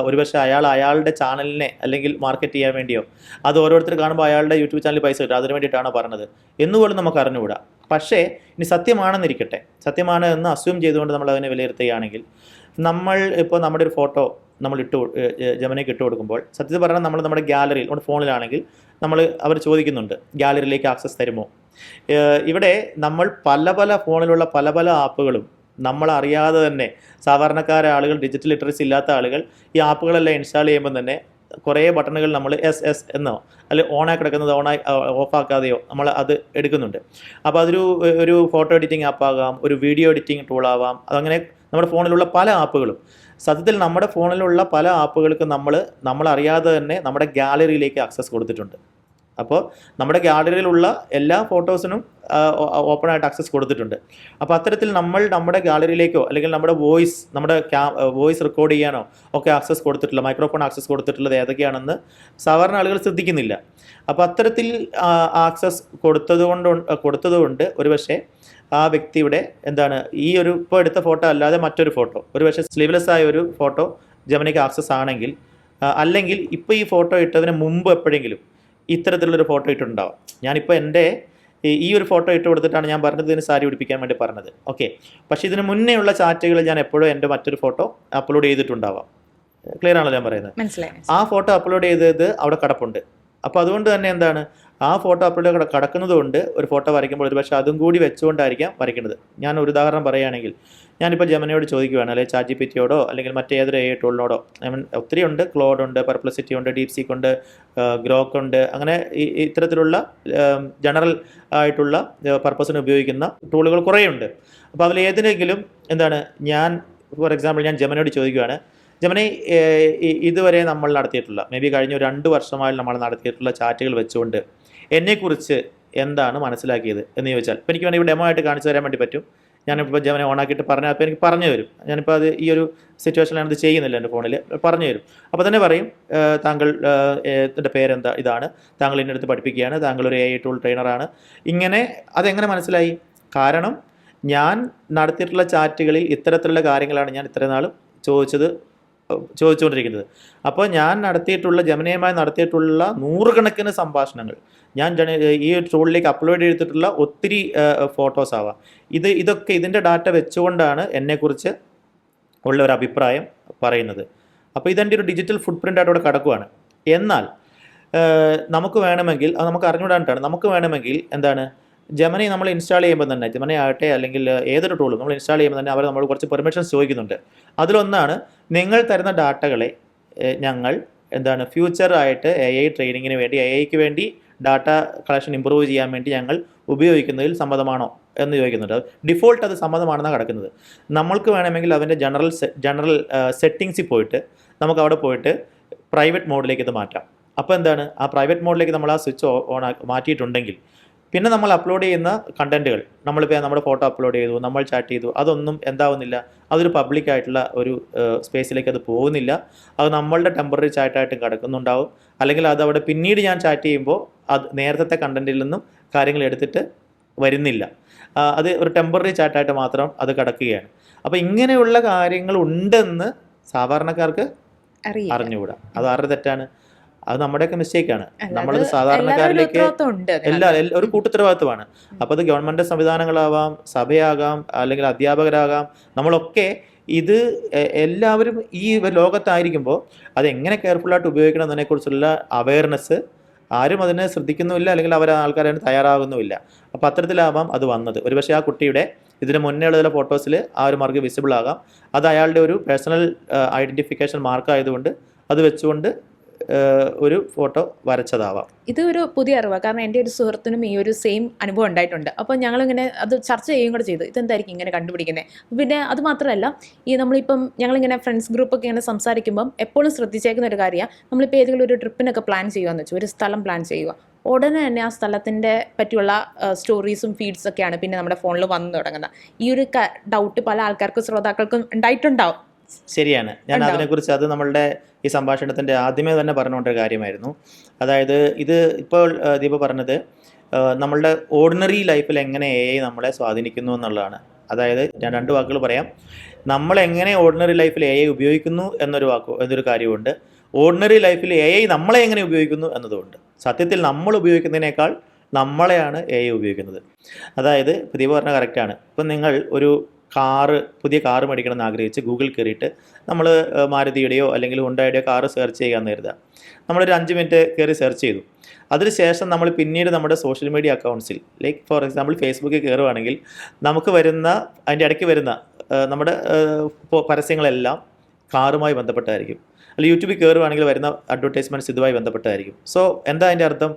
ഒരുപക്ഷെ അയാൾ അയാളുടെ ചാനലിനെ അല്ലെങ്കിൽ മാർക്കറ്റ് ചെയ്യാൻ വേണ്ടിയോ അത് ഓരോരുത്തർ കാണുമ്പോൾ അയാളുടെ യൂട്യൂബ് ചാനലിൽ പൈസ കിട്ടും അതിന് വേണ്ടിയിട്ടാണോ പറഞ്ഞത്? എന്നുപോലും നമുക്ക് അറിഞ്ഞുകൂടാ. പക്ഷേ ഇനി സത്യമാണെന്നിരിക്കട്ടെ. സത്യമാണ് എന്ന് അസ്യൂം ചെയ്തുകൊണ്ട് നമ്മൾ അതിനെ വിലയിരുത്തുകയാണെങ്കിൽ നമ്മൾ ഇപ്പോൾ നമ്മുടെ ഒരു ഫോട്ടോ നമ്മൾ ഇട്ട് ജമനയ്ക്ക് ഇട്ട് കൊടുക്കുമ്പോൾ സത്യത്തിൽ പറഞ്ഞാൽ നമ്മൾ നമ്മുടെ ഗാലറിയിൽ നമ്മുടെ ഫോണിലാണെങ്കിൽ നമ്മൾ അവർ ചോദിക്കുന്നുണ്ട് ഗാലറിയിലേക്ക് ആക്സസ് തരുമോ? ഇവിടെ നമ്മൾ പല പല ഫോണിലുള്ള പല പല ആപ്പുകളും നമ്മൾ അറിയാതെ തന്നെ സാധാരണക്കാര ആളുകൾ ഡിജിറ്റൽ ലിറ്ററസി ഇല്ലാത്ത ആളുകൾ ഈ ആപ്പുകളെല്ലാം ഇൻസ്റ്റാൾ ചെയ്യുമ്പോൾ തന്നെ കുറേ ബട്ടണുകൾ നമ്മൾ എസ് എസ് എന്നോ അല്ലെങ്കിൽ ഓണായി കിടക്കുന്നത് ഓണായി ഓഫാക്കാതെയോ നമ്മൾ അത് എടുക്കുന്നുണ്ട്. അപ്പോൾ അതൊരു ഒരു ഫോട്ടോ എഡിറ്റിംഗ് ആപ്പാകാം ഒരു വീഡിയോ എഡിറ്റിംഗ് ടൂളാവാം അതങ്ങനെ നമ്മുടെ ഫോണിലുള്ള പല ആപ്പുകളും. സത്യത്തിൽ നമ്മുടെ ഫോണിലുള്ള പല ആപ്പുകൾക്ക് നമ്മൾ നമ്മളറിയാതെ തന്നെ നമ്മുടെ ഗാലറിയിലേക്ക് ആക്സസ് കൊടുത്തിട്ടുണ്ട്. അപ്പോൾ നമ്മുടെ ഗാലറിയിലുള്ള എല്ലാ ഫോട്ടോസിനും ഓപ്പൺ ആയിട്ട് ആക്സസ് കൊടുത്തിട്ടുണ്ട്. അപ്പോൾ അത്തരത്തിൽ നമ്മൾ നമ്മുടെ ഗാലറിയിലേക്കോ അല്ലെങ്കിൽ നമ്മുടെ വോയിസ് നമ്മുടെ വോയിസ് റെക്കോർഡ് ചെയ്യാനോ ഒക്കെ ആക്സസ് കൊടുത്തിട്ടുള്ള മൈക്രോഫോൺ ആക്സസ് കൊടുത്തിട്ടുള്ളത് ഏതൊക്കെയാണെന്ന് സാധാരണ ആളുകൾ ശ്രദ്ധിക്കുന്നില്ല. അപ്പോൾ അത്തരത്തിൽ ആക്സസ് കൊടുത്തതുകൊണ്ട് കൊടുത്തതുകൊണ്ട് ഒരുപക്ഷെ ആ വ്യക്തിയുടെ എന്താണ് ഈ ഒരു ഇപ്പോൾ എടുത്ത ഫോട്ടോ അല്ലാതെ മറ്റൊരു ഫോട്ടോ ഒരുപക്ഷെ സ്ലീവ്ലെസ് ആയ ഒരു ഫോട്ടോ ജമനിക്ക് ആക്സസ് ആണെങ്കിൽ അല്ലെങ്കിൽ ഇപ്പോൾ ഈ ഫോട്ടോ ഇട്ടതിന് മുമ്പ് എപ്പോഴെങ്കിലും ഇത്തരത്തിലുള്ളൊരു ഫോട്ടോ ഇട്ടിട്ടുണ്ടാവും. ഞാനിപ്പോൾ എന്റെ ഈ- ഒരു ഫോട്ടോ ഇട്ട് കൊടുത്തിട്ടാണ് ഞാൻ പറഞ്ഞത് ഇതിന് സാരി പിടിപ്പിക്കാൻ വേണ്ടി പറഞ്ഞത്. ഓക്കെ. പക്ഷേ ഇതിന് മുന്നേ ഉള്ള ചാറ്റുകളിൽ ഞാൻ എപ്പോഴും എന്റെ മറ്റൊരു ഫോട്ടോ അപ്ലോഡ് ചെയ്തിട്ടുണ്ടാവാം. ക്ലിയർ ആണല്ലോ ഞാൻ പറയുന്നത്? ആ ഫോട്ടോ അപ്ലോഡ് ചെയ്തത് അവിടെ കടപ്പുണ്ട്. അപ്പോൾ അതുകൊണ്ട് തന്നെ എന്താണ്? ആ ഫോട്ടോ അപ്ലോഡ് കട കടക്കുന്നത് കൊണ്ട് ഒരു ഫോട്ടോ വരയ്ക്കുമ്പോൾ ഒരു പക്ഷേ അതും കൂടി വെച്ചുകൊണ്ടായിരിക്കാം വരയ്ക്കുന്നത്. ഞാൻ ഒരു ഉദാഹരണം പറയുകയാണെങ്കിൽ ഞാനിപ്പോൾ ജമനയോട് ചോദിക്കുകയാണ് അല്ലെങ്കിൽ ചാറ്റ് ജി പി ടിയോടോ അല്ലെങ്കിൽ മറ്റേതൊരു എ ടൂളിനോടോ ഒത്തിരി ഉണ്ട് ക്ലോഡ് ഉണ്ട് പർപ്ലസിറ്റി ഉണ്ട് ഡീപ് സീക്ക് ഉണ്ട് ഗ്രോക്ക് ഉണ്ട്. അങ്ങനെ ഇത്തരത്തിലുള്ള ജനറൽ ആയിട്ടുള്ള പർപ്പസിന് ഉപയോഗിക്കുന്ന ടൂളുകൾ കുറേ ഉണ്ട്. അപ്പോൾ അതിൽ ഏതിനെങ്കിലും എന്താണ് ഞാൻ ഫോർ എക്സാമ്പിൾ ഞാൻ ജമനയോട് ചോദിക്കുകയാണ് ജമനെ ഇതുവരെ നമ്മൾ നടത്തിയിട്ടുള്ള മേ ബി കഴിഞ്ഞ രണ്ട് വർഷമായി നമ്മൾ നടത്തിയിട്ടുള്ള ചാറ്റുകൾ വെച്ചുകൊണ്ട് എന്നെക്കുറിച്ച് എന്താണ് മനസ്സിലാക്കിയത് എന്ന് ചോദിച്ചാൽ ഇപ്പോൾ എനിക്ക് വേണമെങ്കിൽ ഡെമോ ആയിട്ട് കാണിച്ചു തരാൻ വേണ്ടി പറ്റും. ഞാനിപ്പോൾ ജമനെ ഓണാക്കിയിട്ട് പറഞ്ഞാൽ അപ്പോൾ എനിക്ക് പറഞ്ഞു തരും. ഞാനിപ്പോൾ അത് ഈ ഒരു സിറ്റുവേഷനിലാണ് ഇത് ചെയ്യുന്നില്ല എന്റെ ഫോണിൽ. പറഞ്ഞു തരും. അപ്പോൾ തന്നെ പറയും താങ്കൾ എന്റെ പേരെന്താ? ഇതാണ്. താങ്കൾ എന്റെ അടുത്ത് പഠിപ്പിക്കുകയാണ്. താങ്കൾ ഒരു എ ഐ ടൂൾ ട്രെയിനറാണ് ഇങ്ങനെ അതെങ്ങനെ മനസ്സിലായി? കാരണം ഞാൻ നടത്തിയിട്ടുള്ള ചാറ്റുകളിൽ ഇത്തരത്തിലുള്ള കാര്യങ്ങളാണ് ഞാൻ ഇത്രയും നാളും ചോദിച്ചത്. ചോദിച്ചുകൊണ്ടിരിക്കുന്നത്. അപ്പോൾ ഞാൻ നടത്തിയിട്ടുള്ള ജമനയുമായി നടത്തിയിട്ടുള്ള നൂറുകണക്കിന് സംഭാഷണങ്ങൾ. ഞാൻ ജന ഈ ടൂളിലേക്ക് അപ്ലോഡ് ചെയ്തിട്ടുള്ള ഒത്തിരി ഫോട്ടോസ് ആവാം. ഇത് ഇതൊക്കെ ഇതിന്റെ ഡാറ്റ വെച്ചുകൊണ്ടാണ് എന്നെക്കുറിച്ച് ഉള്ള ഒരു അഭിപ്രായം പറയുന്നത്. അപ്പോൾ ഇതെന്റെ ഒരു ഡിജിറ്റൽ ഫുട് പ്രിന്റ് ആയിട്ട് ഇവിടെ കിടക്കുവാണ്. എന്നാൽ നമുക്ക് വേണമെങ്കിൽ അത് നമുക്ക് അറിഞ്ഞുകൂടാനിട്ടാണ് നമുക്ക് വേണമെങ്കിൽ എന്താണ് ജമനി നമ്മൾ ഇൻസ്റ്റാൾ ചെയ്യുമ്പോൾ തന്നെ ജമനി ആകട്ടെ അല്ലെങ്കിൽ ഏതൊരു ടൂളും നമ്മൾ ഇൻസ്റ്റാൾ ചെയ്യുമ്പോൾ തന്നെ അവർ നമ്മൾ കുറച്ച് പെർമിഷൻസ് ചോദിക്കുന്നുണ്ട്. അതിലൊന്നാണ് നിങ്ങൾ തരുന്ന ഡാറ്റകളെ ഞങ്ങൾ എന്താണ് ഫ്യൂച്ചറായിട്ട് എ ഐ ട്രെയിനിങ്ങിന് വേണ്ടി എ ഐക്ക് വേണ്ടി ഡാറ്റ കളക്ഷൻ ഇമ്പ്രൂവ് ചെയ്യാൻ വേണ്ടി ഞങ്ങൾ ഉപയോഗിക്കുന്നതിൽ സമ്മതമാണോ എന്ന് ചോദിക്കുന്നുണ്ട്. ഡിഫോൾട്ട് അത് സമ്മതമാണെന്നാണ് കിടക്കുന്നത്. നമ്മൾക്ക് വേണമെങ്കിൽ അതിന്റെ ജനറൽ ജനറൽ സെറ്റിങ്സിൽ പോയിട്ട് നമുക്ക് അവിടെ പോയിട്ട് പ്രൈവറ്റ് മോഡിലേക്ക് ഇത് മാറ്റാം. അപ്പോൾ എന്താണ് ആ പ്രൈവറ്റ് മോഡിലേക്ക് നമ്മൾ ആ സ്വിച്ച് ഓൺ മാറ്റിയിട്ടുണ്ടെങ്കിൽ പിന്നെ നമ്മൾ അപ്ലോഡ് ചെയ്യുന്ന കണ്ടന്റുകൾ നമ്മളിപ്പോൾ നമ്മുടെ ഫോട്ടോ അപ്ലോഡ് ചെയ്തു നമ്മൾ ചാറ്റ് ചെയ്തു അതൊന്നും എന്താവുന്നില്ല. അതൊരു പബ്ലിക് ആയിട്ടുള്ള ഒരു സ്പേസിലേക്ക് അത് പോകുന്നില്ല. അത് നമ്മളുടെ ടെമ്പററി ചാറ്റായിട്ട് കിടക്കുന്നുണ്ടാവും. അല്ലെങ്കിൽ അത് അവിടെ പിന്നീട് ഞാൻ ചാറ്റ് ചെയ്യുമ്പോൾ അത് നേരത്തെ കണ്ടന്റിൽ നിന്നും കാര്യങ്ങൾ എടുത്തിട്ട് വരുന്നില്ല. അത് ഒരു ടെമ്പററി ചാറ്റായിട്ട് മാത്രം അത് കിടക്കുകയാണ്. അപ്പോൾ ഇങ്ങനെയുള്ള കാര്യങ്ങൾ ഉണ്ടെന്ന് സാധാരണക്കാർക്ക് അറിഞ്ഞുകൂടാ. അത് ആരുടെ തെറ്റാണ്? അത് നമ്മുടെയൊക്കെ മിസ്റ്റേക്കാണ് നമ്മളത് സാധാരണക്കാരിലേക്ക് എല്ലാ ഒരു കൂട്ടുത്തരവാദിത്വമാണ് അപ്പോൾ അത് ഗവൺമെന്റ് സംവിധാനങ്ങളാവാം സഭയാകാം അല്ലെങ്കിൽ അധ്യാപകരാകാം നമ്മളൊക്കെ ഇത് എല്ലാവരും ഈ ലോകത്തായിരിക്കുമ്പോൾ അത് എങ്ങനെ കെയർഫുള്ളായിട്ട് ഉപയോഗിക്കണം എന്നതിനെക്കുറിച്ചുള്ള അവയർനെസ് ആരും അതിനെ ശ്രദ്ധിക്കുന്നുമില്ല അല്ലെങ്കിൽ അവർ ആൾക്കാരെ തയ്യാറാകുന്നുമില്ല. അപ്പോൾ അത്തരത്തിലാവാം അത് വന്നത്. ഒരുപക്ഷെ ആ കുട്ടിയുടെ ഇതിന് മുന്നേ ഉള്ള ചില ഫോട്ടോസിൽ ആ ഒരു മാർക്ക് വിസിബിൾ ആകാം. അത് അയാളുടെ ഒരു പേഴ്സണൽ ഐഡന്റിഫിക്കേഷൻ മാർക്ക് ആയതുകൊണ്ട് അത് വെച്ചുകൊണ്ട് ഒരു ഫോട്ടോ വരച്ചതാവാം. ഇത് ഒരു പുതിയ അറിവാണ് കാരണം എന്റെ ഒരു സുഹൃത്തിനും ഈ ഒരു സെയിം അനുഭവം ഉണ്ടായിട്ടുണ്ട്. അപ്പോൾ ഞങ്ങളിങ്ങനെ അത് ചർച്ച ചെയ്യുകയും കൂടെ ചെയ്തു. ഇതെന്തായിരിക്കും ഇങ്ങനെ കണ്ടുപിടിക്കുന്നത്? പിന്നെ അത് മാത്രമല്ല ഈ നമ്മളിപ്പം ഞങ്ങളിങ്ങനെ ഫ്രണ്ട്സ് ഗ്രൂപ്പൊക്കെ ഇങ്ങനെ സംസാരിക്കുമ്പം എപ്പോഴും ശ്രദ്ധിച്ചേക്കുന്ന ഒരു കാര്യമാണ് നമ്മളിപ്പോൾ ഏതെങ്കിലും ഒരു ട്രിപ്പിനൊക്കെ പ്ലാൻ ചെയ്യുകയെന്ന് വെച്ചു ഒരു സ്ഥലം പ്ലാൻ ചെയ്യുക ഉടനെ തന്നെ ആ സ്ഥലത്തിന്റെ പറ്റിയുള്ള സ്റ്റോറീസും ഫീഡ്സൊക്കെയാണ് പിന്നെ നമ്മുടെ ഫോണിൽ വന്നു തുടങ്ങുന്നത് ഈ ഒരു ഡൗട്ട് പല ആൾക്കാർക്കും ശ്രോതാക്കൾക്കും ഉണ്ടായിട്ടുണ്ടാവും. ശരിയാണ്. ഞാൻ. അതിനെക്കുറിച്ച് അത് നമ്മളുടെ ഈ സംഭാഷണത്തിന്റെ ആദ്യമേ തന്നെ പറഞ്ഞുകൊണ്ട കാര്യമായിരുന്നു. അതായത് ഇത് ഇപ്പോൾ ദീപ പറഞ്ഞത് നമ്മളുടെ ഓർഡിനറി ലൈഫിൽ എങ്ങനെ എ ഐ നമ്മളെ സ്വാധീനിക്കുന്നു എന്നുള്ളതാണ്. അതായത് ഞാൻ രണ്ട് വാക്കുകൾ പറയാം. നമ്മൾ എങ്ങനെ ഓർഡിനറി ലൈഫിൽ എ ഐ ഉപയോഗിക്കുന്നു എന്നൊരു വാക്ക് എന്നൊരു കാര്യമുണ്ട് ഓർഡിനറി ലൈഫിൽ എ ഐ നമ്മളെ എങ്ങനെ ഉപയോഗിക്കുന്നു എന്നതുകൊണ്ട് സത്യത്തിൽ നമ്മൾ ഉപയോഗിക്കുന്നതിനേക്കാൾ നമ്മളെയാണ് എ ഐ ഉപയോഗിക്കുന്നത്. അതായത് ദീപ പറഞ്ഞ കറക്റ്റാണ് ഇപ്പം നിങ്ങൾ ഒരു കാറ് പുതിയ കാറ് മേടിക്കണം എന്ന് ആഗ്രഹിച്ച് ഗൂഗിൾ കയറിയിട്ട് നമ്മൾ മാരുതിയുടെയോ അല്ലെങ്കിൽ ഹുണ്ടായുടെയോ കാറ് സെർച്ച് ചെയ്യാമെന്ന് കരുതുക. നമ്മളൊരു അഞ്ച് മിനിറ്റ് കയറി സെർച്ച് ചെയ്തു. അതിനുശേഷം നമ്മൾ പിന്നീട് നമ്മുടെ സോഷ്യൽ മീഡിയ അക്കൗണ്ട്സിൽ ലൈക്ക് ഫോർ എക്സാമ്പിൾ ഫേസ്ബുക്കിൽ കയറുവാണെങ്കിൽ നമുക്ക് വരുന്ന അതിന്റെ ഇടയ്ക്ക് വരുന്ന നമ്മുടെ പരസ്യങ്ങളെല്ലാം കാറുമായി ബന്ധപ്പെട്ടായിരിക്കും അല്ലെങ്കിൽ യൂട്യൂബിൽ കയറുവാണെങ്കിൽ വരുന്ന അഡ്വർടൈസ്മെന്റ്സ് ഇതുമായി ബന്ധപ്പെട്ടായിരിക്കും സോ എന്താ അതിന്റെ അർത്ഥം?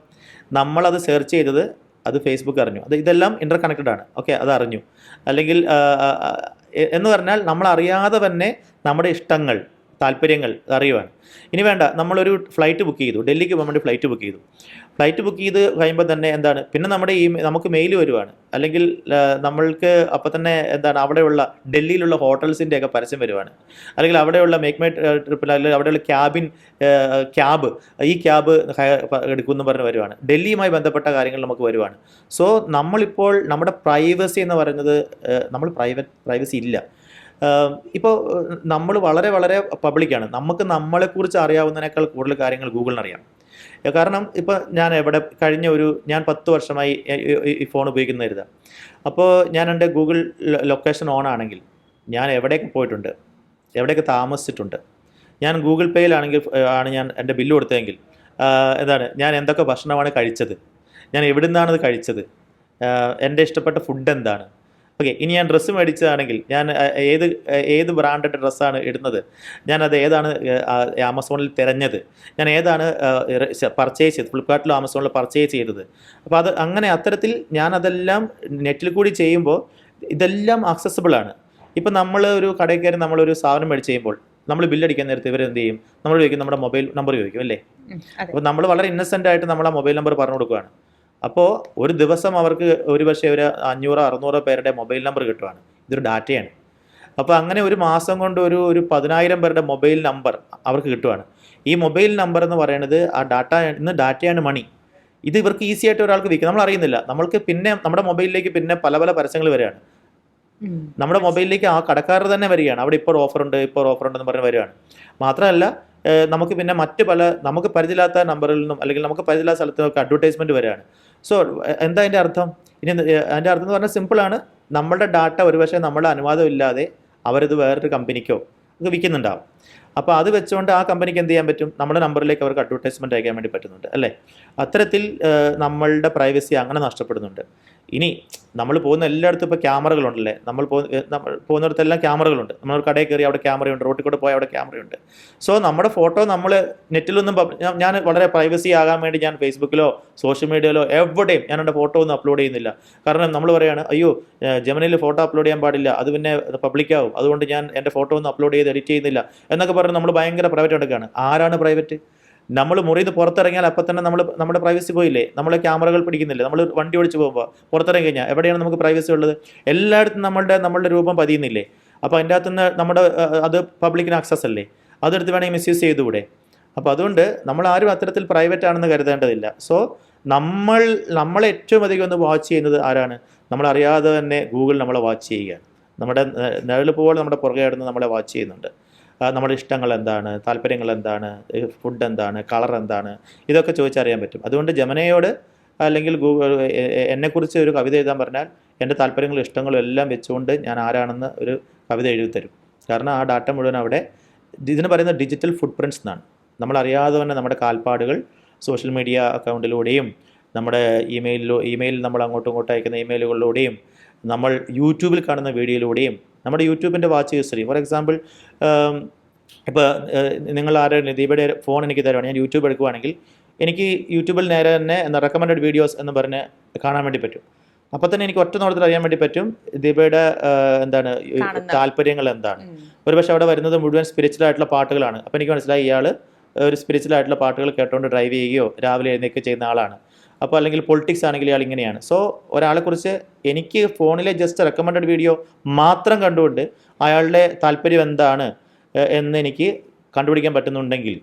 നമ്മളത് സെർച്ച് ചെയ്തത് അത് ഫേസ്ബുക്ക് അറിഞ്ഞു. അത് ഇതെല്ലാം ഇന്റർ കണക്റ്റഡ് ആണ് ഓക്കെ അത് അറിഞ്ഞു അല്ലെങ്കിൽ എന്ന് പറഞ്ഞാൽ നമ്മൾ അറിയാതെ തന്നെ നമ്മുടെ ഇഷ്ടങ്ങൾ താല്പര്യങ്ങൾ അറിയുവാണ് ഇനി വേണ്ട നമ്മളൊരു ഫ്ലൈറ്റ് ബുക്ക് ചെയ്തു. ഡൽഹിക്ക് പോകാൻ വേണ്ടി ഫ്ലൈറ്റ് ബുക്ക് ചെയ്തു. ഫ്ലൈറ്റ് ബുക്ക് ചെയ്ത് കഴിയുമ്പോൾ തന്നെ എന്താണ്? പിന്നെ നമ്മുടെ ഈ നമുക്ക് മെയിൽ വരുവാണ്. അല്ലെങ്കിൽ നമ്മൾക്ക് അപ്പം തന്നെ എന്താണ് അവിടെയുള്ള ഡൽഹിയിലുള്ള ഹോട്ടൽസിന്റെ ഒക്കെ പരസ്യം വരുവാണ്. അല്ലെങ്കിൽ അവിടെയുള്ള മേക്ക് മൈ ട്രിപ്പിൽ അല്ലെങ്കിൽ അവിടെയുള്ള ക്യാബിൻ ക്യാബ് ഈ ക്യാബ് എടുക്കുമെന്ന് പറഞ്ഞ് വരുവാണ്. ഡൽഹിയുമായി ബന്ധപ്പെട്ട കാര്യങ്ങൾ നമുക്ക് വരുവാണ്. സോ നമ്മളിപ്പോൾ നമ്മുടെ പ്രൈവസി എന്ന് പറയുന്നത് നമ്മൾ പ്രൈവറ്റ് പ്രൈവസി ഇല്ല. ഇപ്പോൾ നമ്മൾ വളരെ വളരെ പബ്ലിക്കാണ് നമുക്ക് നമ്മളെക്കുറിച്ച് അറിയാവുന്നതിനേക്കാൾ കൂടുതൽ കാര്യങ്ങൾ ഗൂഗിളിന് അറിയാം ഏഹ് കാരണം ഇപ്പോൾ ഞാൻ എവിടെ കഴിഞ്ഞ ഒരു ഞാൻ പത്ത് വർഷമായി ഈ- ഫോൺ ഉപയോഗിക്കുന്ന അപ്പോൾ ഞാൻ എന്റെ ഗൂഗിൾ ലൊക്കേഷൻ ഓൺ ആണെങ്കിൽ ഞാൻ എവിടെയൊക്കെ പോയിട്ടുണ്ട് എവിടെയൊക്കെ താമസിച്ചിട്ടുണ്ട്. ഞാൻ ഗൂഗിൾ പേയിലാണെങ്കിൽ ആണ് ഞാൻ എന്റെ ബില്ല് കൊടുത്തതെങ്കിൽ എന്താണ് ഞാൻ എന്തൊക്കെ ഭക്ഷണമാണ് കഴിച്ചത് ഞാൻ എവിടെ നിന്നാണ് അത് കഴിച്ചത് എന്റെ ഇഷ്ടപ്പെട്ട ഫുഡ് എന്താണ് ഓക്കെ ഇനി ഞാൻ ഡ്രസ്സ് മേടിച്ചതാണെങ്കിൽ ഞാൻ ഏത് ഏത് ബ്രാൻഡഡ് ഡ്രസ്സാണ് ഇടുന്നത്? ഞാൻ ഞാനത് ഏതാണ് ആമസോണിൽ തിരഞ്ഞത്? ഞാൻ ഏതാണ് പർച്ചേസ് ചെയ്തത്? ഫ്ലിപ്കാർട്ടിലോ ആമസോണിലോ പർച്ചേസ് ചെയ്തത്? അപ്പോൾ അത് അങ്ങനെ അത്തരത്തിൽ ഞാൻ അതെല്ലാം നെറ്റിൽ കൂടി ചെയ്യുമ്പോൾ ഇതെല്ലാം accessible ആണ്. ഇപ്പം നമ്മൾ ഒരു കടയിൽ കയറി നമ്മളൊരു സാധനം മേടിച്ച് ചെയ്യുമ്പോൾ നമ്മൾ ബില്ലടിക്കാൻ നേരത്തെ ഇവർ എന്ത് ചെയ്യും? നമ്മൾ ചോദിക്കും നമ്മുടെ മൊബൈൽ നമ്പർ ചോദിക്കും അല്ലേ? അപ്പോൾ നമ്മൾ വളരെ ഇന്നസെന്റ് ആയിട്ട് നമ്മൾ ആ മൊബൈൽ നമ്പർ പറഞ്ഞു കൊടുക്കുകയാണ് അപ്പോൾ ഒരു ദിവസം അവർക്ക് ഒരു പക്ഷേ ഒരു അഞ്ഞൂറോ അറുന്നൂറോ പേരുടെ മൊബൈൽ നമ്പർ കിട്ടുവാണ്. ഇതൊരു ഡാറ്റയാണ്. അപ്പോൾ അങ്ങനെ ഒരു മാസം കൊണ്ട് ഒരു ഒരു പതിനായിരം പേരുടെ മൊബൈൽ നമ്പർ അവർക്ക് കിട്ടുവാണ്. ഈ മൊബൈൽ നമ്പർ എന്ന് പറയുന്നത് ആ ഡാറ്റ ഇന്ന് ഡാറ്റയാണ് മണി. ഇത് ഇവർക്ക് ഈസി ആയിട്ട് ഒരാൾക്ക് വിൽക്കും. നമ്മൾ അറിയുന്നില്ല. നമ്മൾക്ക് പിന്നെ നമ്മുടെ മൊബൈലിലേക്ക് പിന്നെ പല പല പരസ്യങ്ങൾ വരികയാണ്. നമ്മുടെ മൊബൈലിലേക്ക് ആ കടക്കാർ തന്നെ വരികയാണ്. അവിടെ ഇപ്പോൾ ഓഫർ ഉണ്ട് ഇപ്പോൾ ഓഫർ ഉണ്ടെന്ന് പറഞ്ഞ് വരികയാണ്. മാത്രമല്ല നമുക്ക് പിന്നെ മറ്റ് പല നമുക്ക് പരിചയമില്ലാത്ത നമ്പറിൽ നിന്നും അല്ലെങ്കിൽ നമുക്ക് പരിചയമില്ലാത്ത സ്ഥലത്ത് നിന്നൊക്കെ അഡ്വർടൈസ്മെന്റ് വരികയാണ്. സോ എന്താ അതിന്റെ അർത്ഥം? ഇനി അതിന്റെ അർത്ഥം എന്ന് പറഞ്ഞാൽ സിമ്പിളാണ് നമ്മളുടെ ഡാറ്റ ഒരുപക്ഷെ നമ്മുടെ അനുവാദം ഇല്ലാതെ അവരത് വേറൊരു കമ്പനിക്കോ ഒക്കെ വിൽക്കുന്നുണ്ടാവും. അപ്പോൾ അത് വെച്ചുകൊണ്ട് ആ കമ്പനിക്ക് എന്ത് ചെയ്യാൻ പറ്റും? നമ്മുടെ നമ്പറിലേക്ക് അവർക്ക് അഡ്വർടൈസ്മെന്റ് അയക്കാൻ വേണ്ടി പറ്റുന്നുണ്ട് അല്ലേ? അത്തരത്തിൽ നമ്മളുടെ പ്രൈവസി അങ്ങനെ നഷ്ടപ്പെടുന്നുണ്ട്. ഇനി നമ്മൾ പോകുന്ന എല്ലായിടത്തും ഇപ്പോൾ ക്യാമറകളുണ്ടല്ലേ? നമ്മൾ നമ്മൾ പോകുന്നിടത്തെല്ലാം ക്യാമറകളുണ്ട്. നമ്മൾ കടയിൽ കയറി അവിടെ ക്യാമറയുണ്ട് റോട്ടിൽ കൂടെ പോയാൽ അവിടെ ക്യാമറയുണ്ട്. സോ നമ്മുടെ ഫോട്ടോ നമ്മൾ നെറ്റിലൊന്നും ഞാൻ- വളരെ പ്രൈവസി ആകാൻ വേണ്ടി ഞാൻ ഫേസ്ബുക്കിലോ സോഷ്യൽ മീഡിയയിലോ എവിടെയും ഞാൻ എന്റെ ഫോട്ടോ ഒന്നും അപ്ലോഡ് ചെയ്യുന്നില്ല. കാരണം നമ്മൾ പറയുകയാണ് അയ്യോ ജമനിൽ ഫോട്ടോ അപ്ലോഡ് ചെയ്യാൻ പാടില്ല. അത് പിന്നെ പബ്ലിക്കാവും അതുകൊണ്ട് ഞാൻ എന്റെ ഫോട്ടോ ഒന്നും അപ്ലോഡ് ചെയ്ത് എഡിറ്റ് ചെയ്യുന്നില്ല. എന്നൊക്കെ പറഞ്ഞ് നമ്മൾ ഭയങ്കര പ്രൈവറ്റ് എടുക്കുകയാണ്. ആരാണ് പ്രൈവറ്റ് നമ്മൾ മുറിയിൽ നിന്ന് പുറത്തിറങ്ങിയാൽ അപ്പം തന്നെ നമ്മൾ നമ്മുടെ പ്രൈവസി പോയില്ലേ? നമ്മളെ ക്യാമറകൾ പിടിക്കുന്നില്ലേ? നമ്മൾ വണ്ടി ഓടിച്ച് പോകുമ്പോൾ പുറത്തിറങ്ങി കഴിഞ്ഞാൽ എവിടെയാണ് നമുക്ക് പ്രൈവസി ഉള്ളത്? എല്ലായിടത്തും നമ്മളുടെ നമ്മളുടെ രൂപം പതിയുന്നില്ലേ? അപ്പോൾ അതിന്റെ അകത്തുനിന്ന് നമ്മുടെ അത് പബ്ലിക്കിന് ആക്സസ് അല്ലേ? അതെടുത്ത് വേണമെങ്കിൽ മിസ്യൂസ് ചെയ്തുകൂടെ? അപ്പോൾ അതുകൊണ്ട് നമ്മൾ ആരും അത്തരത്തിൽ പ്രൈവറ്റ് ആണെന്ന് കരുതേണ്ടതില്ല. സോ നമ്മൾ നമ്മളെ ഏറ്റവും അധികം ഒന്ന് വാച്ച് ചെയ്യുന്നത് ആരാണ്? നമ്മളറിയാതെ തന്നെ ഗൂഗിൾ നമ്മളെ വാച്ച് ചെയ്യുകയാണ്. നമ്മുടെ നിഴൽ പോലെ നമ്മുടെ പുറകെ കിടന്ന് നമ്മളെ വാച്ച് ചെയ്യുന്നുണ്ട്. നമ്മുടെ ഇഷ്ടങ്ങൾ എന്താണ് താല്പര്യങ്ങൾ എന്താണ് ഫുഡ് എന്താണ് കളർ എന്താണ് ഇതൊക്കെ ചോദിച്ചറിയാൻ പറ്റും. അതുകൊണ്ട് ജമനയോട് അല്ലെങ്കിൽ ഗൂഗിൾ എന്നെക്കുറിച്ച് ഒരു കവിത എഴുതാൻ പറഞ്ഞാൽ എന്റെ താല്പര്യങ്ങളും ഇഷ്ടങ്ങളും എല്ലാം വെച്ചുകൊണ്ട് ഞാൻ ആരാണെന്ന് ഒരു കവിത എഴുതി തരും കാരണം ആ ഡാറ്റ മുഴുവൻ അവിടെ ഇതിന് പറയുന്ന ഡിജിറ്റൽ ഫുട് പ്രിന്റ്സ് എന്നാണ്. നമ്മളറിയാതെ തന്നെ നമ്മുടെ കാൽപ്പാടുകൾ സോഷ്യൽ മീഡിയ അക്കൗണ്ടിലൂടെയും നമ്മുടെ ഇമെയിലിലോ ഇമെയിൽ നമ്മൾ അങ്ങോട്ടും ഇങ്ങോട്ടും അയക്കുന്ന ഇമെയിലുകളിലൂടെയും നമ്മൾ യൂട്യൂബിൽ കാണുന്ന വീഡിയോയിലൂടെയും നമ്മുടെ യൂട്യൂബിന്റെ വാച്ച് ഹിസ്റ്ററി ഫോർ എക്സാമ്പിൾ ഇപ്പോൾ നിങ്ങൾ ആരും ദീപയുടെ ഫോൺ എനിക്ക് തരുവാണ് ഞാൻ യൂട്യൂബ് എടുക്കുവാണെങ്കിൽ എനിക്ക് യൂട്യൂബിൽ നേരെ തന്നെ എന്താ റെക്കമെൻഡഡ് വീഡിയോസ് എന്ന് പറഞ്ഞ് കാണാൻ വേണ്ടി പറ്റും. അപ്പോൾ തന്നെ എനിക്ക് ഒറ്റ നോട്ടത്തിൽ അറിയാൻ വേണ്ടി പറ്റും ദീപയുടെ എന്താണ് താല്പര്യങ്ങൾ എന്താണ്. ഒരുപക്ഷെ അവിടെ വരുന്നത് മുഴുവൻ സ്പിരിച്വൽ ആയിട്ടുള്ള പാട്ടുകളാണ്. അപ്പോൾ എനിക്ക് മനസ്സിലായി ഇയാൾ ഒരു സ്പിരിച്വൽ ആയിട്ടുള്ള പാട്ടുകൾ കേട്ടുകൊണ്ട് ഡ്രൈവ് ചെയ്യുകയോ രാവിലെ എഴുന്നേൽക്കുകയോ ചെയ്യുന്ന ആളാണ്. അപ്പോൾ അല്ലെങ്കിൽ പൊളിറ്റിക്സ് ആണെങ്കിൽ ഇയാൾ ഇങ്ങനെയാണ്. സോ ഒരാളെക്കുറിച്ച് എനിക്ക് ഫോണിലെ ജസ്റ്റ് റെക്കമെൻഡഡ് വീഡിയോ മാത്രം കണ്ടുകൊണ്ട് അയാളുടെ താല്പര്യം എന്താണ് എന്ന് എനിക്ക് കണ്ടുപിടിക്കാൻ പറ്റുന്നുണ്ടെങ്കിൽ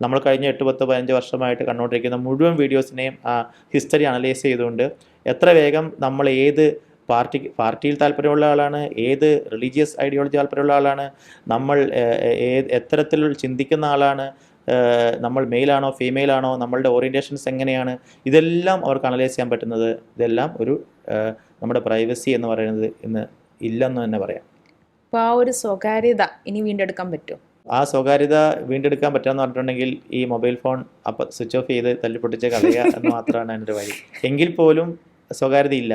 നമ്മൾ കഴിഞ്ഞ എട്ട് പത്ത് പതിനഞ്ച് വർഷമായിട്ട് കണ്ടുകൊണ്ടിരിക്കുന്ന മുഴുവൻ വീഡിയോസിനെയും ഹിസ്റ്ററി അനലൈസ് ചെയ്തുകൊണ്ട് എത്ര വേഗം നമ്മൾ ഏത് പാർട്ടി പാർട്ടിയിൽ താല്പര്യമുള്ള ആളാണ് ഏത് റിലീജിയസ് ഐഡിയോളജി താല്പര്യമുള്ള ആളാണ് നമ്മൾ ഏത് എത്തരത്തിൽ ചിന്തിക്കുന്ന ആളാണ് നമ്മൾ മെയിലാണോ ഫീമെയിലാണോ നമ്മളുടെ ഓറിയന്റേഷൻസ് എങ്ങനെയാണ് ഇതെല്ലാം അവർക്ക് അനലൈസ് ചെയ്യാൻ പറ്റുന്നത് ഇതെല്ലാം ഒരു നമ്മുടെ പ്രൈവസി എന്ന് പറയുന്നത് ഇന്ന് ഇല്ലെന്ന് തന്നെ പറയാം. അപ്പോൾ ആ ഒരു സ്വകാര്യത ഇനി വീണ്ടെടുക്കാൻ പറ്റുമോ? ആ സ്വകാര്യത വീണ്ടെടുക്കാൻ പറ്റുമെന്ന് പറഞ്ഞിട്ടുണ്ടെങ്കിൽ ഈ മൊബൈൽ ഫോൺ അപ്പം സ്വിച്ച് ഓഫ് ചെയ്ത് തല്ലിപ്പൊട്ടിച്ച് കളയുക എന്ന് മാത്രമാണ് എന്റെ വഴി. എങ്കിൽ പോലും സ്വകാര്യതയില്ല.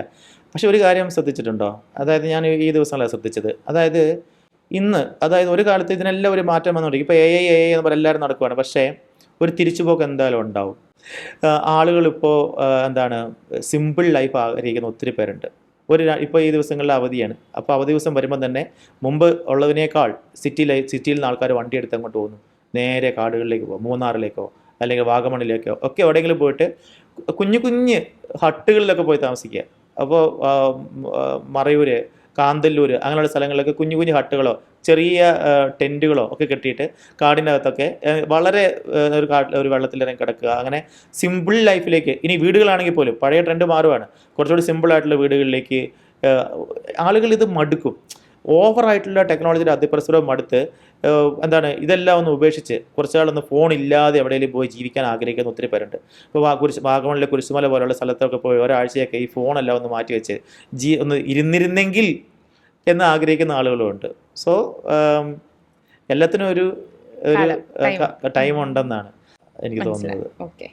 പക്ഷെ ഒരു കാര്യം ശ്രദ്ധിച്ചിട്ടുണ്ടോ? അതായത് ഞാൻ ഈ ദിവസങ്ങളാണ് ശ്രദ്ധിച്ചത്. അതായത് ഇന്ന് അതായത് ഒരു കാലത്ത് ഇതിനെല്ലാം ഒരു മാറ്റം വന്നുകൊണ്ടിരിക്കും ഇപ്പോൾ എ ഐ എ ഐ എന്ന് പറഞ്ഞാൽ എല്ലാവരും നടക്കുകയാണ് പക്ഷേ ഒരു തിരിച്ചുപോക്ക് എന്തായാലും ഉണ്ടാവും. ആളുകൾ ആളുകളിപ്പോൾ എന്താണ് സിമ്പിൾ ലൈഫ് ആഗ്രഹിക്കുന്ന ഒത്തിരി പേരുണ്ട്. ഒരു ഇപ്പോൾ ഈ ദിവസങ്ങളിലെ അവധിയാണ്. അപ്പോൾ അവധി ദിവസം വരുമ്പോൾ തന്നെ മുമ്പ് ഉള്ളതിനേക്കാൾ സിറ്റി ലൈഫ് സിറ്റിയിൽ നിന്ന് ആൾക്കാർ വണ്ടി എടുത്ത് അങ്ങോട്ട് പോകുന്നു. നേരെ കാടുകളിലേക്ക് പോകും മൂന്നാറിലേക്കോ അല്ലെങ്കിൽ വാഗമണിലേക്കോ ഒക്കെ എവിടെയെങ്കിലും പോയിട്ട് കുഞ്ഞു കുഞ്ഞ് ഹട്ടുകളിലൊക്കെ പോയി താമസിക്കുക. അപ്പോൾ മറയൂര് കാന്തല്ലൂര് അങ്ങനെയുള്ള സ്ഥലങ്ങളിലൊക്കെ കുഞ്ഞു കുഞ്ഞു ഹട്ടുകളോ ചെറിയ ടെന്റുകളോ ഒക്കെ കെട്ടിയിട്ട് കാടിനകത്തൊക്കെ വളരെ ഒരു കാട്ടിൽ ഒരു വെള്ളത്തിലിറങ്ങി കിടക്കുക. അങ്ങനെ സിമ്പിൾ ലൈഫിലേക്ക് ഇനി വീടുകളാണെങ്കിൽ പോലും പഴയ ട്രെൻഡ് മാറുവാണ്. കുറച്ചുകൂടി സിമ്പിൾ ആയിട്ടുള്ള വീടുകളിലേക്ക് ആളുകൾ ഇത് മടുക്കും. ഓവറായിട്ടുള്ള ടെക്നോളജിയുടെ അതിപ്രസരവും മടുത്ത് എന്താണ് ഇതെല്ലാം ഒന്ന് ഉപേക്ഷിച്ച് കുറച്ചാളൊന്ന് ഫോൺ ഇല്ലാതെ എവിടെയെങ്കിലും പോയി ജീവിക്കാൻ ആഗ്രഹിക്കുന്ന ഒത്തിരി പേരുണ്ട്. ഇപ്പോൾ ആ കുരിശ് വാഗമണിലെ കുരിശുമല പോലുള്ള സ്ഥലത്തൊക്കെ പോയി ഒരാഴ്ചയൊക്കെ ഈ ഫോണെല്ലാം ഒന്ന് മാറ്റി വെച്ച് ജീ ഒന്ന് ഇരുന്നിരുന്നെങ്കിൽ എന്ന് ആഗ്രഹിക്കുന്ന ആളുകളുമുണ്ട്. സോ എല്ലാത്തിനും ഒരു ഒരു ടൈം ഉണ്ടെന്നാണ് എനിക്ക് തോന്നുന്നത്. ഓക്കെ.